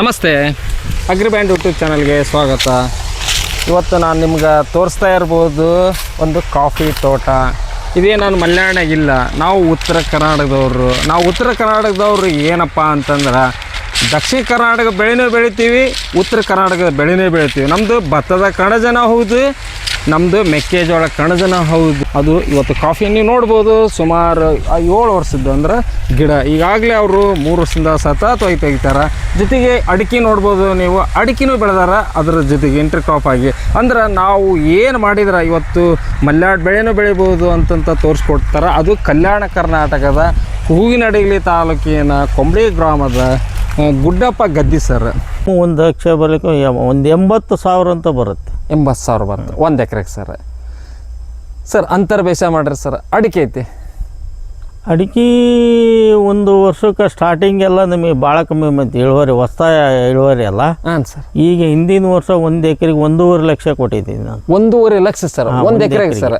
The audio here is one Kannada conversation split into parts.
ನಮಸ್ತೆ. ಅಗ್ರಿಬ್ಯಾಂಡ್ ಯೂಟ್ಯೂಬ್ ಚಾನಲ್ಗೆ ಸ್ವಾಗತ. ಇವತ್ತು ನಾನು ನಿಮ್ಗೆ ತೋರಿಸ್ತಾ ಇರ್ಬೋದು ಒಂದು ಕಾಫಿ ತೋಟ. ಇದೇ ನಾನು ಮಲೆನಾಡಿನಾಗಿಲ್ಲ ನಾವು ಉತ್ತರ ಕರ್ನಾಟಕದವರು. ನಾವು ಉತ್ತರ ಕರ್ನಾಟಕದವ್ರು ಏನಪ್ಪ ಅಂತಂದ್ರೆ, ದಕ್ಷಿಣ ಕರ್ನಾಟಕ ಬೆಳೆನೂ ಬೆಳಿತೀವಿ, ಉತ್ತರ ಕರ್ನಾಟಕದ ಬೆಳೆನೂ ಬೆಳಿತೀವಿ. ನಮ್ಮದು ಭತ್ತದ ಕಣಜನ ಹೌದು ನಮ್ಮದು ಮೆಕ್ಕೆಜೋಳ ಕಣಜನ ಹೌದು. ಅದು ಇವತ್ತು ಕಾಫಿ ನೀವು ನೋಡ್ಬೋದು. ಸುಮಾರು ಏಳು ವರ್ಷದ್ದು ಅಂದ್ರೆ ಗಿಡ. ಈಗಾಗಲೇ ಅವರು ಮೂರು ವರ್ಷದಿಂದ ಸತತವಾಗಿ ತೆಗಿತಾರೆ ಜೊತೆಗೆ ಅಡಿಕೆ ನೋಡ್ಬೋದು ನೀವು. ಅಡಿಕೆನೂ ಬೆಳೆದಾರ. ಅದರ ಜೊತೆಗೆ ಇಂಟರ್ ಕ್ರಾಪ್ ಆಗಿ. ಅಂದ್ರೆ ನಾವು ಏನು ಮಾಡಿದ್ರೆ ಇವತ್ತು ಮಲ್ಯಾಡ್ ಬೆಳೆನೂ ಬೆಳಿಬೋದು ಅಂತಂತ ತೋರಿಸ್ಕೊಡ್ತಾರೆ. ಅದು ಕಲ್ಯಾಣ ಕರ್ನಾಟಕದ ಹೂವಿನಡಿಗಲಿ ತಾಲೂಕಿನ ಕೊಂಬಳಿ ಗ್ರಾಮದ ಗುಡ್ಡಪ್ಪ ಗದ್ದಿ ಸರ್. ಒಂದು ಲಕ್ಷ ಬರಲಿಕ್ಕೆ ಒಂದು ಎಂಬತ್ತು ಸಾವಿರ ಅಂತ ಬರುತ್ತೆ. ಎಂಬತ್ತು ಸಾವಿರ ಬರ್ತದೆ ಒಂದು ಎಕ್ರೆಗೆ ಸರ್. ಸರ್ ಅಂತರ್ ಬೇಸಾಯ ಮಾಡ್ರಿ ಸರ್. ಅಡಿಕೆ ಐತಿ. ಅಡಿಕೆ ಒಂದು ವರ್ಷಕ್ಕೆ ಸ್ಟಾರ್ಟಿಂಗ್ ಎಲ್ಲ ನಮಗೆ ಭಾಳ ಕಮ್ಮಿ ಬಂತು. ಇಳುವರಿ ಹೊಸ ಇಳುವರಿ ಅಲ್ಲ. ಹಾಂ ಸರ್. ಈಗ ಹಿಂದಿನ ವರ್ಷ ಒಂದು ಎಕರೆಗೆ ಒಂದೂವರೆ ಲಕ್ಷ ಕೊಟ್ಟಿದ್ದೀನಿ ನಾನು. ಒಂದೂವರೆ ಲಕ್ಷ ಸರ್. ಒಂದು ಎಕರೆಗೆ ಸರ್.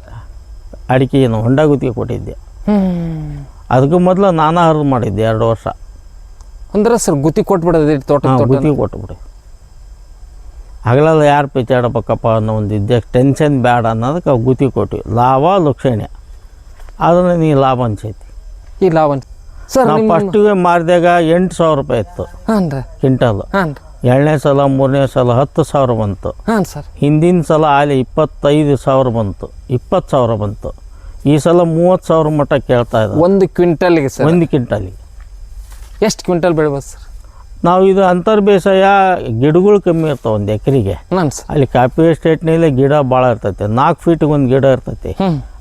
ಅಡಿಕೆ ಏನು ಹೊಂಡ ಗುತ್ತಿಗೆ ಕೊಟ್ಟಿದ್ದೆ ಅದಕ್ಕೆ ಮೊದಲು ನಾನು ಹರಿದು ಮಾಡಿದ್ದೆ ಎರಡು ವರ್ಷ. ಅಂದ್ರೆ ಸರ್ ಗುತ್ತಿ ಕೊಟ್ಬಿಡೋದು ತೋಟ ಗುತ್ತಿಗೆ ಕೊಟ್ಬಿಡಿ. ಹಗಲೆಲ್ಲ ಯಾರು ಪಿಚಾಡಬೇಕಪ್ಪ ಅನ್ನೋ ಒಂದು ಇದ್ದೆ ಟೆನ್ಷನ್ ಬೇಡ ಅನ್ನೋದಕ್ಕೆ ಅವು ಗುತ್ತಿ ಕೊಟ್ಟಿವಿ. ಲಾಭ ಲಕ್ಷಣ್ಯ ಅದನ್ನು ನೀ ಲಾಭ ಅನ್ಸೈತಿ. ಈ ಲಾಭ ಸರ್ ನಾವು ಫಸ್ಟಿಗೆ ಮಾರಿದಾಗ ಎಂಟು ಸಾವಿರ ರೂಪಾಯಿ ಇತ್ತು. ಹಾಂ ರೀ. ಕ್ವಿಂಟಲ್. ಹಾಂ ರೀ. ಎರಡನೇ ಸಲ ಮೂರನೇ ಸಲ ಹತ್ತು ಸಾವಿರ ಬಂತು. ಹಾಂ ಸರ್. ಹಿಂದಿನ ಸಲ ಆಲಿ ಇಪ್ಪತ್ತೈದು ಸಾವಿರ ಬಂತು. ಇಪ್ಪತ್ತು ಸಾವಿರ ಬಂತು. ಈ ಸಲ ಮೂವತ್ತು ಸಾವಿರ ಮಟ್ಟ ಕೇಳ್ತಾ ಇದ್ದಾರೆ ಒಂದು ಕ್ವಿಂಟಲ್ಗೆ ಸರ್. ಒಂದು ಕ್ವಿಂಟಲ್ಗೆ. ಎಷ್ಟು ಕ್ವಿಂಟಲ್ ಬೆಳಿಬೋದು ಸರ್? ನಾವು ಇದು ಅಂತರ್ ಬೇಸಾಯ ಗಿಡಗಳು ಕಮ್ಮಿ ಇರ್ತಾವೆ ಒಂದು ಎಕರೆಗೆ. ಅಲ್ಲಿ ಕಾಫಿ ಎಸ್ಟೇಟ್ನಲ್ಲಿ ಗಿಡ ಭಾಳ ಇರ್ತೈತೆ. ನಾಲ್ಕು ಫೀಟ್ಗೆ ಒಂದು ಗಿಡ ಇರ್ತೈತಿ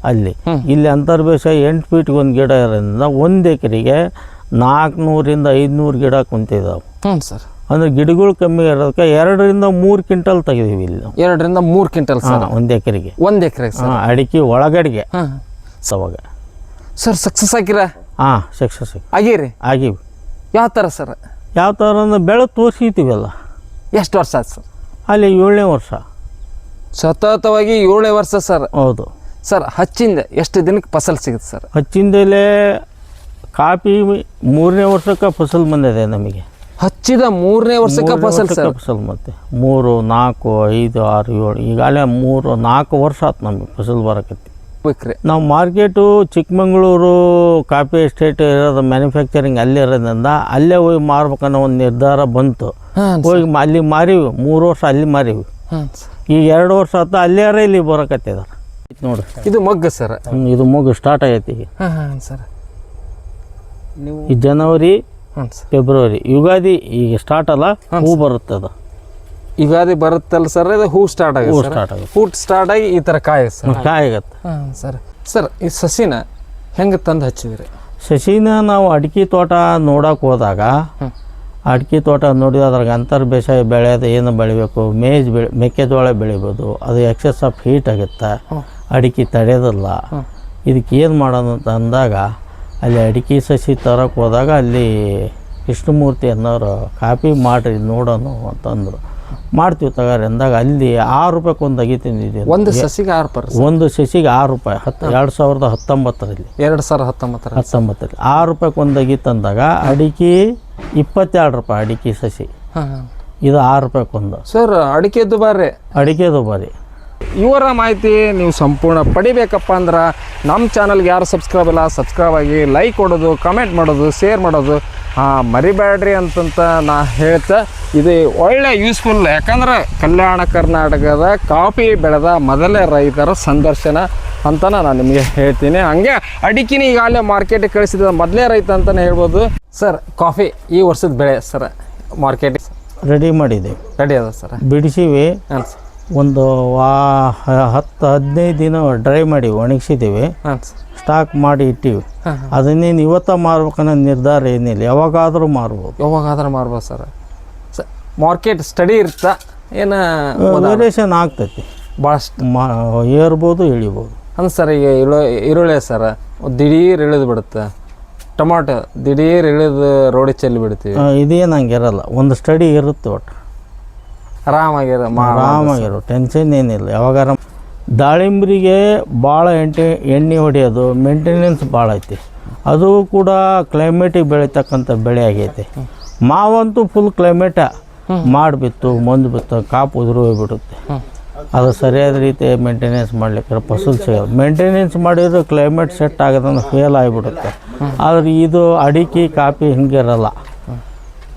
ಅಲ್ಲಿ. ಇಲ್ಲಿ ಅಂತರ್ ಬೇಸಾಯ ಎಂಟು ಫೀಟ್ಗೆ ಒಂದು ಗಿಡ ಇರೋದ್ರಿಂದ ಒಂದು ಎಕರೆಗೆ ನಾಲ್ಕುನೂರಿಂದ ಐದುನೂರು ಗಿಡ ಕುಂತಿದ್ದಾವೆ ಹ್ಞೂ ಸರ್. ಅಂದ್ರೆ ಗಿಡಗಳು ಕಮ್ಮಿ ಇರೋದಕ್ಕೆ ಎರಡರಿಂದ ಮೂರು ಕ್ವಿಂಟಲ್ ತೆಗೆದೀವಿ ಇಲ್ಲಿ ಎರಡರಿಂದ ಮೂರು ಕ್ವಿಂಟಲ್ ಸರ್. ಒಂದು ಎಕರೆಗೆ. ಒಂದು ಎಕರೆಗೆ ಹಾಂ ಅಡಿಕೆ ಒಳಗಡೆಗೆ. ಸವಾಗ. ಸರ್ ಸಕ್ಸಸ್ ಆಗಿರ? ಹಾಂ ಸಕ್ಸಸ್ ಆಗಿರಿ? ಆಗಿವಿ. ಯಾವ ಥರ ಸರ್? ಯಾವ ಥರ ಅಂದ್ರೆ ಬೆಳೆ ತೋರಿಸಿತೀವಲ್ಲ ಎಷ್ಟು ವರ್ಷ ಆಯ್ತು ಸರ್? ಅಲ್ಲಿ ಏಳನೇ ವರ್ಷ. ಸತತವಾಗಿ ಏಳನೇ ವರ್ಷ ಸರ್. ಹೌದು. ಸರ್ ಹಚ್ಚಿಂದ ಎಷ್ಟು ದಿನಕ್ಕೆ ಫಸಲ್ ಸಿಗುತ್ತೆ ಸರ್? ಹಚ್ಚಿಂದಲೇ ಕಾಫಿ ಮೂರನೇ ವರ್ಷಕ್ಕೆ ಫಸಲ್ ಬಂದಿದೆ ನಮಗೆ. ಹಚ್ಚಿದ ಮೂರನೇ ವರ್ಷಕ್ಕೆ ಫಸಲ್ ಸರ್? ಫಸಲ್ ಮತ್ತೆ. ಮೂರು ನಾಲ್ಕು ಐದು ಆರು ಏಳು ಈಗಾಗಲೇ ಮೂರು ನಾಲ್ಕು ವರ್ಷ ಆಯ್ತು ನಮಗೆ ಫಸಲ್ ಬರಕತ್ತಿ. ಬೇಕ್ರಿ. ನಾವು ಮಾರ್ಕೆಟು ಚಿಕ್ಕಮಂಗ್ಳೂರು ಕಾಫಿ ಎಸ್ಟೇಟ್ ಇರೋದು ಮ್ಯಾನುಫ್ಯಾಕ್ಚರಿಂಗ್ ಅಲ್ಲಿ ಇರೋದ್ರಿಂದ ಅಲ್ಲೇ ಹೋಗಿ ಮಾರ್ಬೇಕನ್ನೋ ಒಂದು ನಿರ್ಧಾರ ಬಂತು. ಹೋಗಿ ಅಲ್ಲಿ ಮಾರಿವಿ ಮೂರು ವರ್ಷ ಅಲ್ಲಿ ಮಾರೀವಿ. ಈಗ ಎರಡು ವರ್ಷ ಆತ ಅಲ್ಲೇರ ಇಲ್ಲಿ ಬರಕತ್ತಿದಾರೆ. ನೋಡ್ರಿ. ಇದು ಮಗ್ಗ ಸರ್. ಇದು ಮಗ್ಗ ಸ್ಟಾರ್ಟ್ ಆಗೈತಿ ಈಗ. ಸರ್. ನೀವು ಈ ಜನವರಿ ಫೆಬ್ರವರಿ ಯುಗಾದಿ ಈಗ ಸ್ಟಾರ್ಟ್ ಅಲ್ಲ ಹೂ ಬರುತ್ತೆ ಯುಗಾದಿ ಬರುತ್ತಲ್ಲ ಸರ್ ಇದು ಹೂ ಸ್ಟಾರ್ಟ್ ಹೂ ಆಗುತ್ತೆ ಸರ್. ಸ್ಟಾರ್ಟ್ ಆಗುತ್ತೆ. ಹೂ ಸ್ಟಾರ್ಟ್ ಆಗಿ ಈ ಥರ ಕಾಯ ಸರ್. ಕಾಯಿ ಆಗತ್ತೆ ಹಾಂ ಸರ್. ಸರ್ ಈ ಸಸಿನ ಹೆಂಗೆ ತಂದು ಹಚ್ಚಿದ್ರಿ? ಸಸಿನ ನಾವು ಅಡಿಕೆ ತೋಟ ನೋಡಕ್ಕೆ ಹೋದಾಗ ಅಡಿಕೆ ತೋಟ ನೋಡಿದ ಅದ್ರಾಗ ಅಂತರ್ ಬೇಸಾಯ ಬೆಳೆಯೋದು ಏನು ಬೆಳಿಬೇಕು ಮೇಜ್ ಬೆಳೆ ಮೆಕ್ಕೆಜೋಳ ಬೆಳಿಬೋದು ಅದು ಎಕ್ಸೆಸ್ ಆಫ್ ಹೀಟ್ ಆಗುತ್ತೆ. ಅಡಿಕೆ ತಡೆಯೋದಿಲ್ಲ. ಇದಕ್ಕೆ ಏನು ಮಾಡೋಣ ಅಂತ ಅಂದಾಗ ಅಲ್ಲಿ ಅಡಿಕೆ ಸಸಿ ತರಕ್ಕೆ ಹೋದಾಗ ಅಲ್ಲಿ ಕೃಷ್ಣಮೂರ್ತಿ ಅನ್ನೋರು ಕಾಪಿ ಮಾಡಿರಿ ನೋಡೋಣ ಅಂತಂದರು. ಮಾಡ್ತೀವಿ ತಗಾರಿ. ಅಂದಾಗ ಅಲ್ಲಿ ಆರು ರೂಪಾಯಿಗೆ ಒಂದು ಅಗಿ ತಿಂದಿದ್ದೆ ಒಂದು ಸಸಿಗೆ ಆರು ರೂಪಾಯಿ ಒಂದು ಸಸಿಗೆ ಆರು ರೂಪಾಯಿ. ಹತ್ತು ಎರಡು ಸಾವಿರದ ಹತ್ತೊಂಬತ್ತರಲ್ಲಿ. ಎರಡು ಸಾವಿರದ ಹತ್ತೊಂಬತ್ತರ ಹತ್ತೊಂಬತ್ತರಲ್ಲಿ. ಆರು ರೂಪಾಯಿಗೆ ಒಂದು ಅಗಿ ತಂದಾಗ ಅಡಿಕೆ ಇಪ್ಪತ್ತೆರಡು ರೂಪಾಯಿ ಅಡಿಕೆ ಸಸಿ. ಇದು ಆರು ರೂಪಾಯಿಗೆ ಒಂದು ಸರ್ ಅಡಿಕೆ ದುಬಾರಿ ಅಡಿಕೆ ದುಬಾರಿ ಇವರ ಮಾಹಿತಿ ನೀವು ಸಂಪೂರ್ಣ ಪಡಿಬೇಕಪ್ಪ ಅಂದ್ರೆ ನಮ್ಮ ಚಾನಲ್ಗೆ ಯಾರು ಸಬ್ಸ್ಕ್ರೈಬ್ ಇಲ್ಲ ಸಬ್ಸ್ಕ್ರೈಬ್ ಆಗಿ ಲೈಕ್ ಕೊಡೋದು ಕಮೆಂಟ್ ಮಾಡೋದು ಶೇರ್ ಮಾಡೋದು ಹಾಂ ಮರಿಬೇಡ್ರಿ ಅಂತಂತ ನಾ ಹೇಳ್ತಾ ಇದು ಒಳ್ಳೆ ಯೂಸ್ಫುಲ್ ಯಾಕಂದ್ರೆ ಕಲ್ಯಾಣ ಕರ್ನಾಟಕದ ಕಾಫಿ ಬೆಳೆದ ಮೊದಲೇ ರೈತರ ಸಂದರ್ಶನ ಅಂತ ನಾನು ನಿಮಗೆ ಹೇಳ್ತೀನಿ. ಹಂಗೆ ಅಡಿಕೆನ ಈಗಾಗಲೇ ಮಾರ್ಕೆಟಿಗೆ ಕಳಿಸಿದ ಮೊದಲೇ ರೈತ ಅಂತಲೇ ಹೇಳ್ಬೋದು. ಸರ್ ಕಾಫಿ ಈ ವರ್ಷದ ಬೆಳೆ ಸರ್ ಮಾರ್ಕೆಟಿಗೆ ರೆಡಿ ಮಾಡಿದೆ. ರೆಡಿ ಅದ ಸರ್ ಬಿಡಿಸಿವಿ. ಹಾಂ ಸರ್ ಒಂದು ವಾ ಹತ್ತು ಹದಿನೈದು ದಿನ ಡ್ರೈ ಮಾಡಿ ಒಣಗಿಸಿದ್ದೀವಿ. ಹಾಂ. ಸರ್ ಸ್ಟಾಕ್ ಮಾಡಿ ಇಟ್ಟಿವಿ. ಹಾಂ ಹಾಂ. ಅದನ್ನೇನು ಇವತ್ತ ಮಾರ್ಬೇಕನ್ನೋ ನಿರ್ಧಾರ ಏನಿಲ್ಲ. ಯಾವಾಗಾದರೂ ಮಾರ್ಬೋದು. ಯಾವಾಗಾದ್ರೂ ಮಾರ್ಬೋದು ಸರ್. ಸ ಮಾರ್ಕೆಟ್ ಸ್ಟಡಿ ಇರುತ್ತಾ ಏನು ವೇರಿಯೇಷನ್ ಆಗ್ತೈತಿ. ಭಾಳಷ್ಟು ಮಾ ಏರ್ಬೋದು ಇಳಿಬೋದು. ಅಂದ್ರೆ ಸರ್ ಈಗ ಇಳು ಈರುಳ್ಳಿ ಸರ್ ದಿಢೀರ್ ಇಳಿದು ಬಿಡುತ್ತೆ. ಟೊಮಾಟೊ ದಿಢೀರ್ ಇಳಿದು ರೋಡಿ ಚೆಲ್ಲಿ ಬಿಡ್ತೀವಿ. ಇದೇನು ಇದೇನು ಇರೋಲ್ಲ ಒಂದು ಸ್ಟಡಿ ಇರುತ್ತೆ ಒಟ್ಟು. ಆರಾಮಾಗಿರ ಆರಾಮಾಗಿರು ಟೆನ್ಷನ್ ಏನಿಲ್ಲ. ಯಾವಾಗಾರ ದಾಳಿಂಬ್ರಿಗೆ ಭಾಳ ಎಂಟೆ, ಎಣ್ಣೆ ಹೊಡೆಯೋದು ಮೇಂಟೆನೆನ್ಸ್ ಭಾಳ ಐತಿ. ಅದು ಕೂಡ ಕ್ಲೈಮೇಟಿಗೆ ಬೆಳೀತಕ್ಕಂಥ ಬೆಳೆ ಆಗೈತಿ. ಮಾವಂತೂ ಫುಲ್ ಕ್ಲೈಮೇಟ ಮಾಡಿಬಿತ್ತು, ಮಂದು ಬಿತ್ತು, ಕಾಪು ಉದುರು ಹೋಗ್ಬಿಡುತ್ತೆ. ಅದು ಸರಿಯಾದ ರೀತಿ ಮೇಂಟೆನೆನ್ಸ್ ಮಾಡ್ಲಿಕ್ಕೆ ಫಸಲು ಸಿಗೋದು ಮೇಂಟೆನೆನ್ಸ್ ಮಾಡಿದ್ರೆ ಕ್ಲೈಮೇಟ್ ಸೆಟ್ ಆಗೋದಂದ್ರೆ ಫೇಲ್ ಆಗಿಬಿಡುತ್ತೆ. ಆದರೆ ಇದು ಅಡಿಕೆ ಕಾಫಿ ಹಿಂಗಿರಲ್ಲ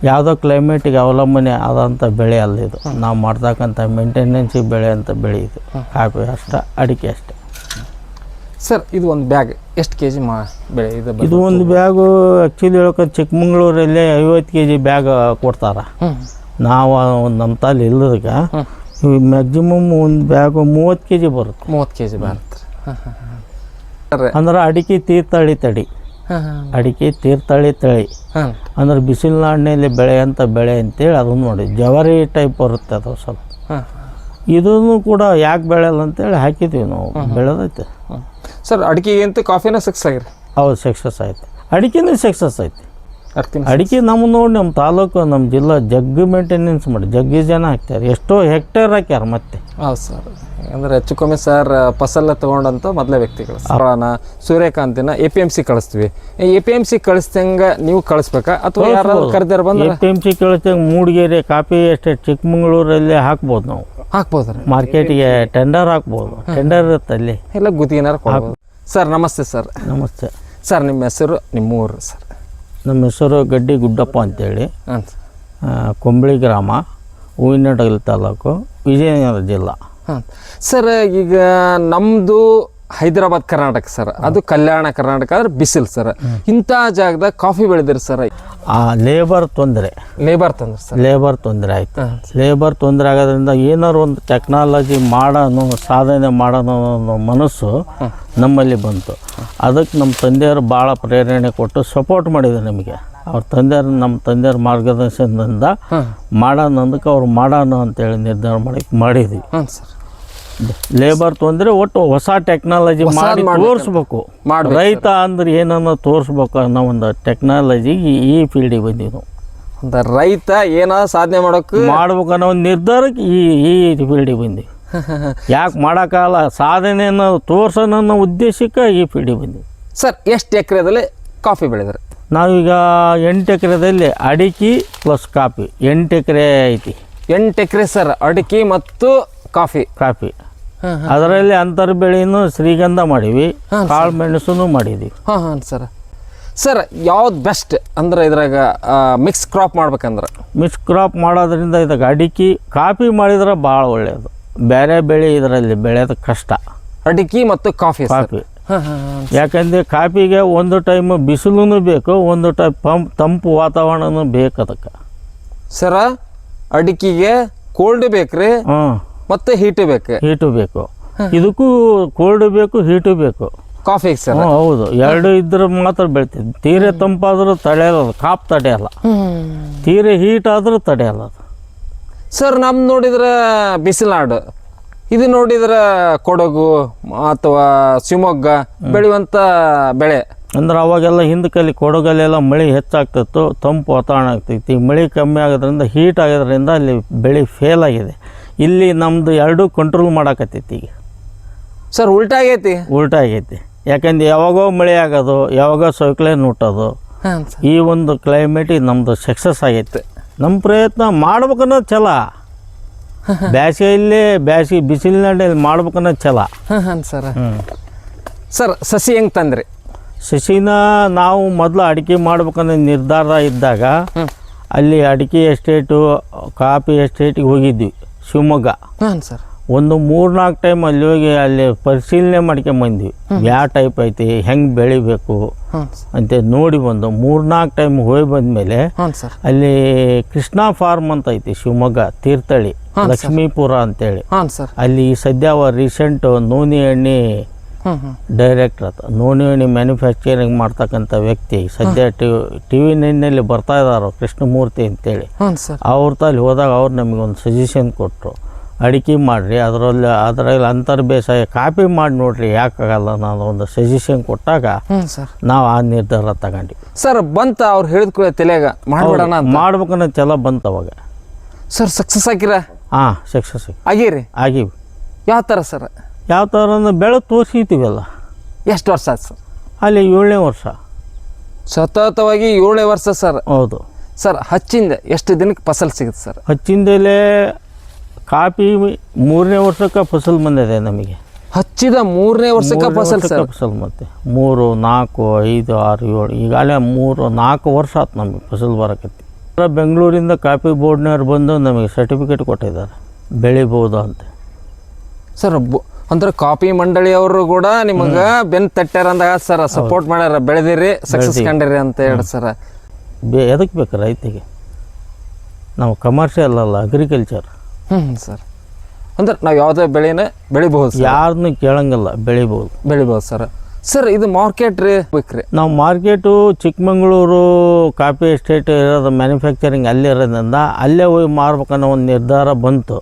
ಯಾವುದೋ ಕ್ಲೈಮೇಟಿಗೆ ಅವಲಂಬನೆ ಆದಂಥ ಬೆಳೆ ಅಲ್ಲ ಇದು. ನಾವು ಮಾಡ್ತಕ್ಕಂಥ ಮೇಂಟೆನೆನ್ಸಿಗೆ ಅಂತ ಬೆಳೆ ಇದು. ಕಾಫಿ ಅಷ್ಟ ಅಡಿಕೆ ಅಷ್ಟೇ. ಸರ್ ಇದು ಒಂದು ಬ್ಯಾಗ್ ಎಷ್ಟು ಕೆ ಜಿ ಮಾ ಬೆಳೆ ಇದು ಇದು ಒಂದು ಬ್ಯಾಗು ಆ್ಯಕ್ಚುಲಿ ಹೇಳ್ಕೊಂಡು ಚಿಕ್ಕಮಂಗ್ಳೂರಲ್ಲಿ ಐವತ್ತು ಕೆ ಜಿ ಬ್ಯಾಗ್ ಕೊಡ್ತಾರೆ ನಾವು ಒಂದು ನಮ್ಮ ತಾಲಿ ಇಲ್ಲದಕ್ಕೆ ಮ್ಯಾಕ್ಸಿಮಮ್ ಒಂದು ಬ್ಯಾಗು ಮೂವತ್ತು ಕೆ ಜಿ ಬರುತ್ತೆ. ಮೂವತ್ತು ಕೆ ಜಿ ಬರುತ್ತೆ ಅಂದ್ರೆ ಅಡಿಕೆ ತೀರ್ಥಳ್ಳಿ ತಡಿ. ಅಡಿಕೆ ತೀರ್ಥಳಿ ತಳಿ. ಅಂದ್ರೆ ಬಿಸಿಲು ನಾಡಿನಲ್ಲಿ ಬೆಳೆಯಂಥ ಬೆಳೆ ಅಂತೇಳಿ ಅದನ್ನು ನೋಡಿ. ಜವಾರಿ ಟೈಪ್ ಬರುತ್ತೆ ಅದು ಸ್ವಲ್ಪ. ಇದೂ ಇದನ್ನು ಕೂಡ ಯಾಕೆ ಬೆಳೆಯಲ್ಲ ಅಂತೇಳಿ ಹಾಕಿದ್ದೀವಿ ನಾವು. ಬೆಳೆದೈತೆ. ಸರ್ ಅಂತ ಕಾಫಿನ ಸಕ್ಸಸ್ ಆಗಿರಿ. ಹೌದು ಸಕ್ಸಸ್ ಆಯ್ತು. ಅಡಿಕೆನೂ ಸಕ್ಸಸ್ ಐತಿ ಅಡಿಕೆ ನಮ್ಮ ನೋಡಿ ನಮ್ಮ ತಾಲೂಕು ನಮ್ಮ ಜಿಲ್ಲಾ ಜಗ್ಗಿ ಮೇಂಟೆನೆನ್ಸ್ ಮಾಡಿ ಜಗ್ಗಿ ಜನ ಹಾಕ್ತಾರೆ. ಎಷ್ಟೋ ಹೆಕ್ಟೇರ್ ಹಾಕ್ಯಾರ ಮತ್ತೆ. ಹೌದು ಸರ್. ಅಂದ್ರೆ ಹೆಚ್ಚು ಕಮ್ಮಿ ಸರ್ ಫಸಲ ತಗೊಂಡಂತ ಮೊದಲ ವ್ಯಕ್ತಿಗಳು. ಸರಾನ ಸೂರ್ಯಕಾಂತಿನ ಎ ಪಿ ಎಂ ಸಿ ಕಳಿಸ್ತೀವಿ. ಎ ಪಿ ಎಂ ಸಿ ಕಳಿಸ್ದಂಗೆ ನೀವು ಕಳಿಸ್ಬೇಕಾ? ಅಥವಾ ಯಾರಾದ್ರೂ ಕರೆದಾರ ಎ ಬಂದ್ರೆ ಪಿ ಎಂ ಸಿ ಕಳಿಸ್ದಂಗೆ ಮೂಡಿಗೆರೆ ಕಾಫಿ ಎಸ್ಟೇಟ್ ಚಿಕ್ಕಮಂಗ್ಳೂರಲ್ಲಿ ಹಾಕ್ಬೋದು ನಾವು. ಹಾಕ್ಬೋದು ಮಾರ್ಕೆಟಿಗೆ ಟೆಂಡರ್ ಹಾಕ್ಬೋದು. ಟೆಂಡರ್ ಇರುತ್ತೆ ಅಲ್ಲಿ. ಎಲ್ಲ ಗುತ್ತಿಗೆನಾರು ಕೊಡ್ಬೋದು. ಸರ್ ನಮಸ್ತೆ ಸರ್. ನಮಸ್ತೆ. ಸರ್ ನಿಮ್ಮ ಹೆಸರು ನಿಮ್ಮ ಊರು ಸರ್. ನಮ್ಮ ಹೆಸರು ಗಡ್ಡಿ ಗುಡ್ಡಪ್ಪ ಅಂತೇಳಿ. ಕುಂಬಳಿ ಗ್ರಾಮ ಹೂವಿನಡಗಲ್ ತಾಲೂಕು ವಿಜಯನಗರ ಜಿಲ್ಲಾ. ಸರ್ ಈಗ ನಮ್ಮದು ಹೈದರಾಬಾದ್ ಕರ್ನಾಟಕ ಸರ್. ಅದು ಕಲ್ಯಾಣ ಕರ್ನಾಟಕ ಅಂದ್ರೆ ಬಿಸಿಲು ಸರ್. ಇಂಥ ಜಾಗದಾಗ ಕಾಫಿ ಬೆಳೆದಿರಿ ಸರ್. ಆ ಲೇಬರ್ ತೊಂದರೆ. ಲೇಬರ್ ತೊಂದರೆ ಸರ್. ಲೇಬರ್ ತೊಂದರೆ ಆಯ್ತು. ಲೇಬರ್ ತೊಂದರೆ ಆಗೋದ್ರಿಂದ ಏನಾರು ಒಂದು ಟೆಕ್ನಾಲಜಿ ಮಾಡೋಣ ಸಾಧನೆ ಮಾಡೋಣ ಅನ್ನೋ ಮನಸ್ಸು ನಮ್ಮಲ್ಲಿ ಬಂತು. ಅದಕ್ಕೆ ನಮ್ಮ ತಂದೆಯವರು ಭಾಳ ಪ್ರೇರಣೆ ಕೊಟ್ಟು ಸಪೋರ್ಟ್ ಮಾಡಿದ್ರು ನಮಗೆ. ಅವ್ರ ತಂದೆಯವ್ರು ನಮ್ಮ ತಂದೆಯವ್ರ ಮಾರ್ಗದರ್ಶನದಿಂದ ಮಾಡೋಣ ಅಂದಕ್ಕೆ ಅವ್ರು ಮಾಡೋಣ ಅಂತೇಳಿ ನಿರ್ಧಾರ ಮಾಡಿ ಮಾಡಿದ್ವಿ. ಹಾಂ ಸರ್. ಲೇಬರ್ ತೊಂದರೆ ಒಟ್ಟು ಹೊಸ ಟೆಕ್ನಾಲಜಿ ಮಾಡಿ ತೋರಿಸ್ಬೇಕು. ಮಾಡಿ ರೈತ ಅಂದ್ರೆ ಏನನ್ನ ತೋರಿಸ್ಬೇಕು ಅನ್ನೋ ಒಂದು ಟೆಕ್ನಾಲಜಿಗೆ ಈ ಫೀಲ್ಡಿಗೆ ಬಂದೀವಿ ನಾವು ಒಂದು ರೈತ ಏನ ಸಾಧನೆ ಮಾಡೋಕೆ? ಮಾಡ್ಬೇಕು ಅನ್ನೋ ಒಂದು ನಿರ್ಧಾರಕ್ಕೆ ಈ ಈ ಫೀಲ್ಡಿಗೆ ಬಂದೀವಿ ಯಾಕೆ ಸಾಧನೆ ಸಾಧನೆಯನ್ನು ತೋರ್ಸೋಣ ಅನ್ನೋ ಉದ್ದೇಶಕ್ಕೆ ಈ ಫೀಲ್ಡಿಗೆ ಬಂದೀವಿ ಸರ್ ಎಷ್ಟು ಎಕರೆದಲ್ಲಿ ಕಾಫಿ ಬೆಳೆದ್ರೆ? ನಾವೀಗ ಎಂಟು ಎಕರೆದಲ್ಲಿ ಅಡಿಕೆ ಪ್ಲಸ್ ಕಾಫಿ. ಎಂಟು ಎಕರೆ ಐತಿ. ಎಂಟು ಎಕರೆ ಸರ್ ಅಡಿಕೆ ಮತ್ತು ಕಾಫಿ. ಕಾಫಿ. ಅದರಲ್ಲಿ ಅಂತರ್ ಬೆಳೆಯನ್ನು ಶ್ರೀಗಂಧ ಮಾಡೀವಿ ಕಾಳು ಮೆಣಸನ್ನು ಮಾಡಿದ್ವಿ. ಹಾಂ ಹಾಂ ಸರ್. ಸರ್ ಯಾವ್ದು ಬೆಸ್ಟ್ ಅಂದ್ರೆ ಇದ್ರಾಗ ಮಿಕ್ಸ್ ಕ್ರಾಪ್ ಮಾಡ್ಬೇಕಂದ್ರೆ? ಮಿಕ್ಸ್ ಕ್ರಾಪ್ ಮಾಡೋದ್ರಿಂದ ಇದಾಗ ಅಡಿಕೆ ಕಾಫಿ ಮಾಡಿದ್ರೆ ಭಾಳ ಒಳ್ಳೆಯದು ಬೇರೆ ಬೆಳೆ ಇದರಲ್ಲಿ ಬೆಳೆಯೋದು ಕಷ್ಟ. ಅಡಿಕೆ ಮತ್ತು ಕಾಫಿ ಕಾಫಿ. ಯಾಕಂದರೆ ಕಾಫಿಗೆ ಒಂದು ಟೈಮ್ ಬಿಸಿಲು ಬೇಕು ಒಂದು ಟೈಮ್ ಪಂಪ್ ತಂಪು ವಾತಾವರಣನೂ ಬೇಕು ಅದಕ್ಕೆ. ಸರ ಅಡಿಕೆಗೆ ಕೋಲ್ಡ್ ಬೇಕ್ರಿ ಹ್ಞೂ ಮತ್ತು ಹೀಟ್ ಬೇಕು. ಹೀಟು ಬೇಕು. ಇದಕ್ಕೂ ಕೋಲ್ಡ್ ಬೇಕು ಹೀಟು ಬೇಕು. ಕಾಫಿ ಸರ್ ಹ್ಞೂ ಹೌದು. ಎರಡು ಇದ್ರೆ ಮಾತ್ರ ಬೆಳಿತೈತಿ ತೀರೆ ತಂಪಾದ್ರೂ ತಡೆಯಲ್ಲ ಕಾಪ್ ತಡೆಯಲ್ಲ. ತೀರೆ ಹೀಟ್ ಆದರೂ ತಡೆಯಲ್ಲ ಅದು. ಸರ್ ನಮ್ ನೋಡಿದ್ರೆ ಬಿಸಿಲಾಡು. ಇದು ನೋಡಿದ್ರೆ ಕೊಡಗು ಅಥವಾ ಶಿವಮೊಗ್ಗ ಬೆಳೆಯುವಂಥ ಬೆಳೆ. ಅಂದ್ರೆ ಅವಾಗೆಲ್ಲ ಹಿಂದಕಲ್ಲಿ ಕೊಡಗಲ್ಲೆಲ್ಲ ಮಳೆ ಹೆಚ್ಚಾಗ್ತಿತ್ತು. ತಂಪು ವಾತಾವರಣ ಆಗ್ತೈತಿ ಮಳೆ ಕಮ್ಮಿ ಆಗೋದ್ರಿಂದ ಹೀಟ್ ಆಗೋದ್ರಿಂದ ಅಲ್ಲಿ ಬೆಳೆ ಫೇಲ್ ಆಗಿದೆ. ಇಲ್ಲಿ ನಮ್ಮದು ಎರಡೂ ಕಂಟ್ರೋಲ್ ಮಾಡಾಕತ್ತೈತಿ ಈಗ. ಸರ್ ಉಲ್ಟಾ ಆಗೈತಿ? ಉಲ್ಟಾ ಆಗೈತಿ. ಯಾಕಂದ್ರೆ ಯಾವಾಗೋ ಮಳೆ ಆಗೋದು ಯಾವಾಗೋ ಸೈಕ್ಲೇನ್ ಹುಟ್ಟೋದು ಹಾಂ ಈ ಒಂದು ಕ್ಲೈಮೇಟಿಗೆ ನಮ್ಮದು ಸಕ್ಸಸ್ ಆಗೈತೆ. ನಮ್ಮ ಪ್ರಯತ್ನ ಮಾಡ್ಬೇಕನ್ನೋದು ಛಲ. ಬ್ಯಾಸಿಗೆಯಲ್ಲಿ ಬ್ಯಾಸಿಗೆ ಬಿಸಿಲಿನಲ್ಲಿ ಮಾಡ್ಬೇಕನ್ನೋದು ಛಲ. ಹಾಂ ಹಾಂ ಸರ್ ಸರ್ ಸಸಿ ಹೆಂಗೆ ತಂದ್ರಿ? ಸಸಿನ ನಾವು ಮೊದಲು ಅಡಿಕೆ ಮಾಡ್ಬೇಕನ್ನೋ ನಿರ್ಧಾರ ಇದ್ದಾಗ ಅಲ್ಲಿ ಅಡಿಕೆ ಎಸ್ಟೇಟು ಕಾಫಿ ಎಸ್ಟೇಟಿಗೆ ಹೋಗಿದ್ವಿ. ಶಿವಮೊಗ್ಗ. ಹಾಂ ಸರ್. ಒಂದು ಮೂರ್ನಾಲ್ಕು ಟೈಮ್ ಅಲ್ಲಿ ಹೋಗಿ ಅಲ್ಲಿ ಪರಿಶೀಲನೆ ಮಾಡ್ಕೊಂಬಂದ್ವಿ ಯಾವ ಟೈಪ್ ಐತಿ ಹೆಂಗೆ ಬೆಳಿಬೇಕು ಅಂತ ನೋಡಿ ಬಂದು ಮೂರ್ನಾಲ್ಕು ಟೈಮ್ ಹೋಗಿ ಬಂದಮೇಲೆ ಅಲ್ಲಿ ಕೃಷ್ಣ ಫಾರ್ಮ್ ಅಂತ ಐತಿ ಶಿವಮೊಗ್ಗ ತೀರ್ಥಹಳ್ಳಿ ಲಕ್ಷ್ಮೀಪುರ ಅಂತೇಳಿ. ಅಲ್ಲಿ ಸದ್ಯ ರೀಸೆಂಟ್ ನೂನಿ ಎಣ್ಣೆ ಡೈರೆಕ್ಟರ್ ಆತ ನೋಣಿ ಮ್ಯಾನುಫ್ಯಾಕ್ಚರಿಂಗ್ ಮಾಡ್ತಕ್ಕಂಥ ವ್ಯಕ್ತಿ. ಸದ್ಯ ಟಿ ಟಿ ವಿ ನೈನಲ್ಲಿ ಬರ್ತಾ ಇದ್ದಾರೆ ಕೃಷ್ಣಮೂರ್ತಿ ಅಂತೇಳಿ. ಅವ್ರ ತಲ್ಲಿ ಹೋದಾಗ ಅವ್ರು ನಮಗೊಂದು ಸಜೆಷನ್ ಕೊಟ್ಟರು ಅಡಿಕೆ ಮಾಡಿರಿ ಅದರಲ್ಲಿ ಅದರಲ್ಲಿ ಅಂತರ್ ಬೇಸಾಯ ಕಾಪಿ ಮಾಡಿ ನೋಡ್ರಿ ಯಾಕಾಗಲ್ಲ ನಾನು ಒಂದು ಸಜೆಷನ್ ಕೊಟ್ಟಾಗ ನಾವು ಆ ನಿರ್ಧಾರ ತಗೊಂಡ್ವಿ. ಸರ್ ಬಂತ ಅವ್ರು ಹೇಳಿದ ಕೂಡ ತಲೆಯಾಗ ಮಾಡ್ಬೇಡಣ ಅಂತ? ಮಾಡ್ಬೇಕನ್ನೋ ಛಲ ಬಂತ ಅವಾಗ. ಸರ್ ಸಕ್ಸಸ್ ಆಗಿರ? ಹಾಂ ಸಕ್ಸಸ್ ಆಗಿರಿ? ಆಗಿವಿ. ಯಾವ ಥರ ಸರ್? ಯಾವ ಥರ ಅಂದ್ರೆ ಬೆಳೆ ತೋರಿಸಿತೀವಲ್ಲ ಎಷ್ಟು ವರ್ಷ ಆಯ್ತು ಸರ್? ಅಲ್ಲಿ ಏಳನೇ ವರ್ಷ. ಸತತವಾಗಿ ಏಳನೇ ವರ್ಷ ಸರ್. ಹೌದು. ಸರ್ ಹಚ್ಚಿಂದ ಎಷ್ಟು ದಿನಕ್ಕೆ ಫಸಲ್ ಸಿಗುತ್ತೆ ಸರ್? ಹಚ್ಚಿಂದಲೇ ಕಾಫಿ ಮೂರನೇ ವರ್ಷಕ್ಕೆ ಫಸಲ್ ಬಂದಿದೆ ನಮಗೆ. ಹಚ್ಚಿದ ಮೂರನೇ ವರ್ಷಕ್ಕೆ ಫಸಲ್ ಸರ್? ಫಸಲ್ ಮತ್ತೆ. ಮೂರು ನಾಲ್ಕು ಐದು ಆರು ಏಳು ಈಗಾಗಲೇ ಮೂರು ನಾಲ್ಕು ವರ್ಷ ಆಯ್ತು ನಮಗೆ ಫಸಲ್ ಬರಕತ್ತಿ. ಬೆಂಗಳೂರಿಂದ ಕಾಫಿ ಬೋರ್ಡ್ನವ್ರು ಬಂದು ನಮಗೆ ಸರ್ಟಿಫಿಕೇಟ್ ಕೊಟ್ಟಿದ್ದಾರೆ. ಬೆಳಿಬೋದು ಅಂತ. ಸರ್ ಬು- ಅಂದ್ರೆ ಕಾಫಿ ಮಂಡಳಿಯವರು ಕೂಡ ನಿಮಗ ಬೆನ್ ತಟ್ಟಾರ ಅಂದಾಗ ಸರ್ ಸಪೋರ್ಟ್ ಮಾಡ್ಯಾರ ಬೆಳೆದಿರಿ ಸಕ್ಸಸ್ ಕಂಡಿರಿ ಅಂತ ಹೇಳಿ ಸರ್. ಬೇ ಎದಕ್ಕೆ ಬೇಕು ರೈತಿಗೆ ನಾವು ಕಮರ್ಷಿಯಲ್ ಅಲ್ಲ ಅಗ್ರಿಕಲ್ಚರ್ ಹ್ಞೂ ಸರ್. ಅಂದ್ರೆ ನಾವು ಯಾವುದೇ ಬೆಳೆನ ಬೆಳಿಬಹುದು ಯಾರನ್ನೂ ಕೇಳಂಗಿಲ್ಲ ಬೆಳಿಬೋದು ಬೆಳಿಬಹುದು ಸರ್. ಸರ್ ಇದು ಮಾರ್ಕೆಟ್ ರೀ ಬೇಕ್ರಿ. ನಾವು ಮಾರ್ಕೆಟು ಚಿಕ್ಕಮಂಗ್ಳೂರು ಕಾಫಿ ಎಸ್ಟೇಟ್ ಇರೋದು ಮ್ಯಾನುಫ್ಯಾಕ್ಚರಿಂಗ್ ಅಲ್ಲೇ ಇರೋದ್ರಿಂದ ಅಲ್ಲೇ ಹೋಗಿ ಮಾರ್ಬೇಕನ್ನೋ ಒಂದು ನಿರ್ಧಾರ ಬಂತು.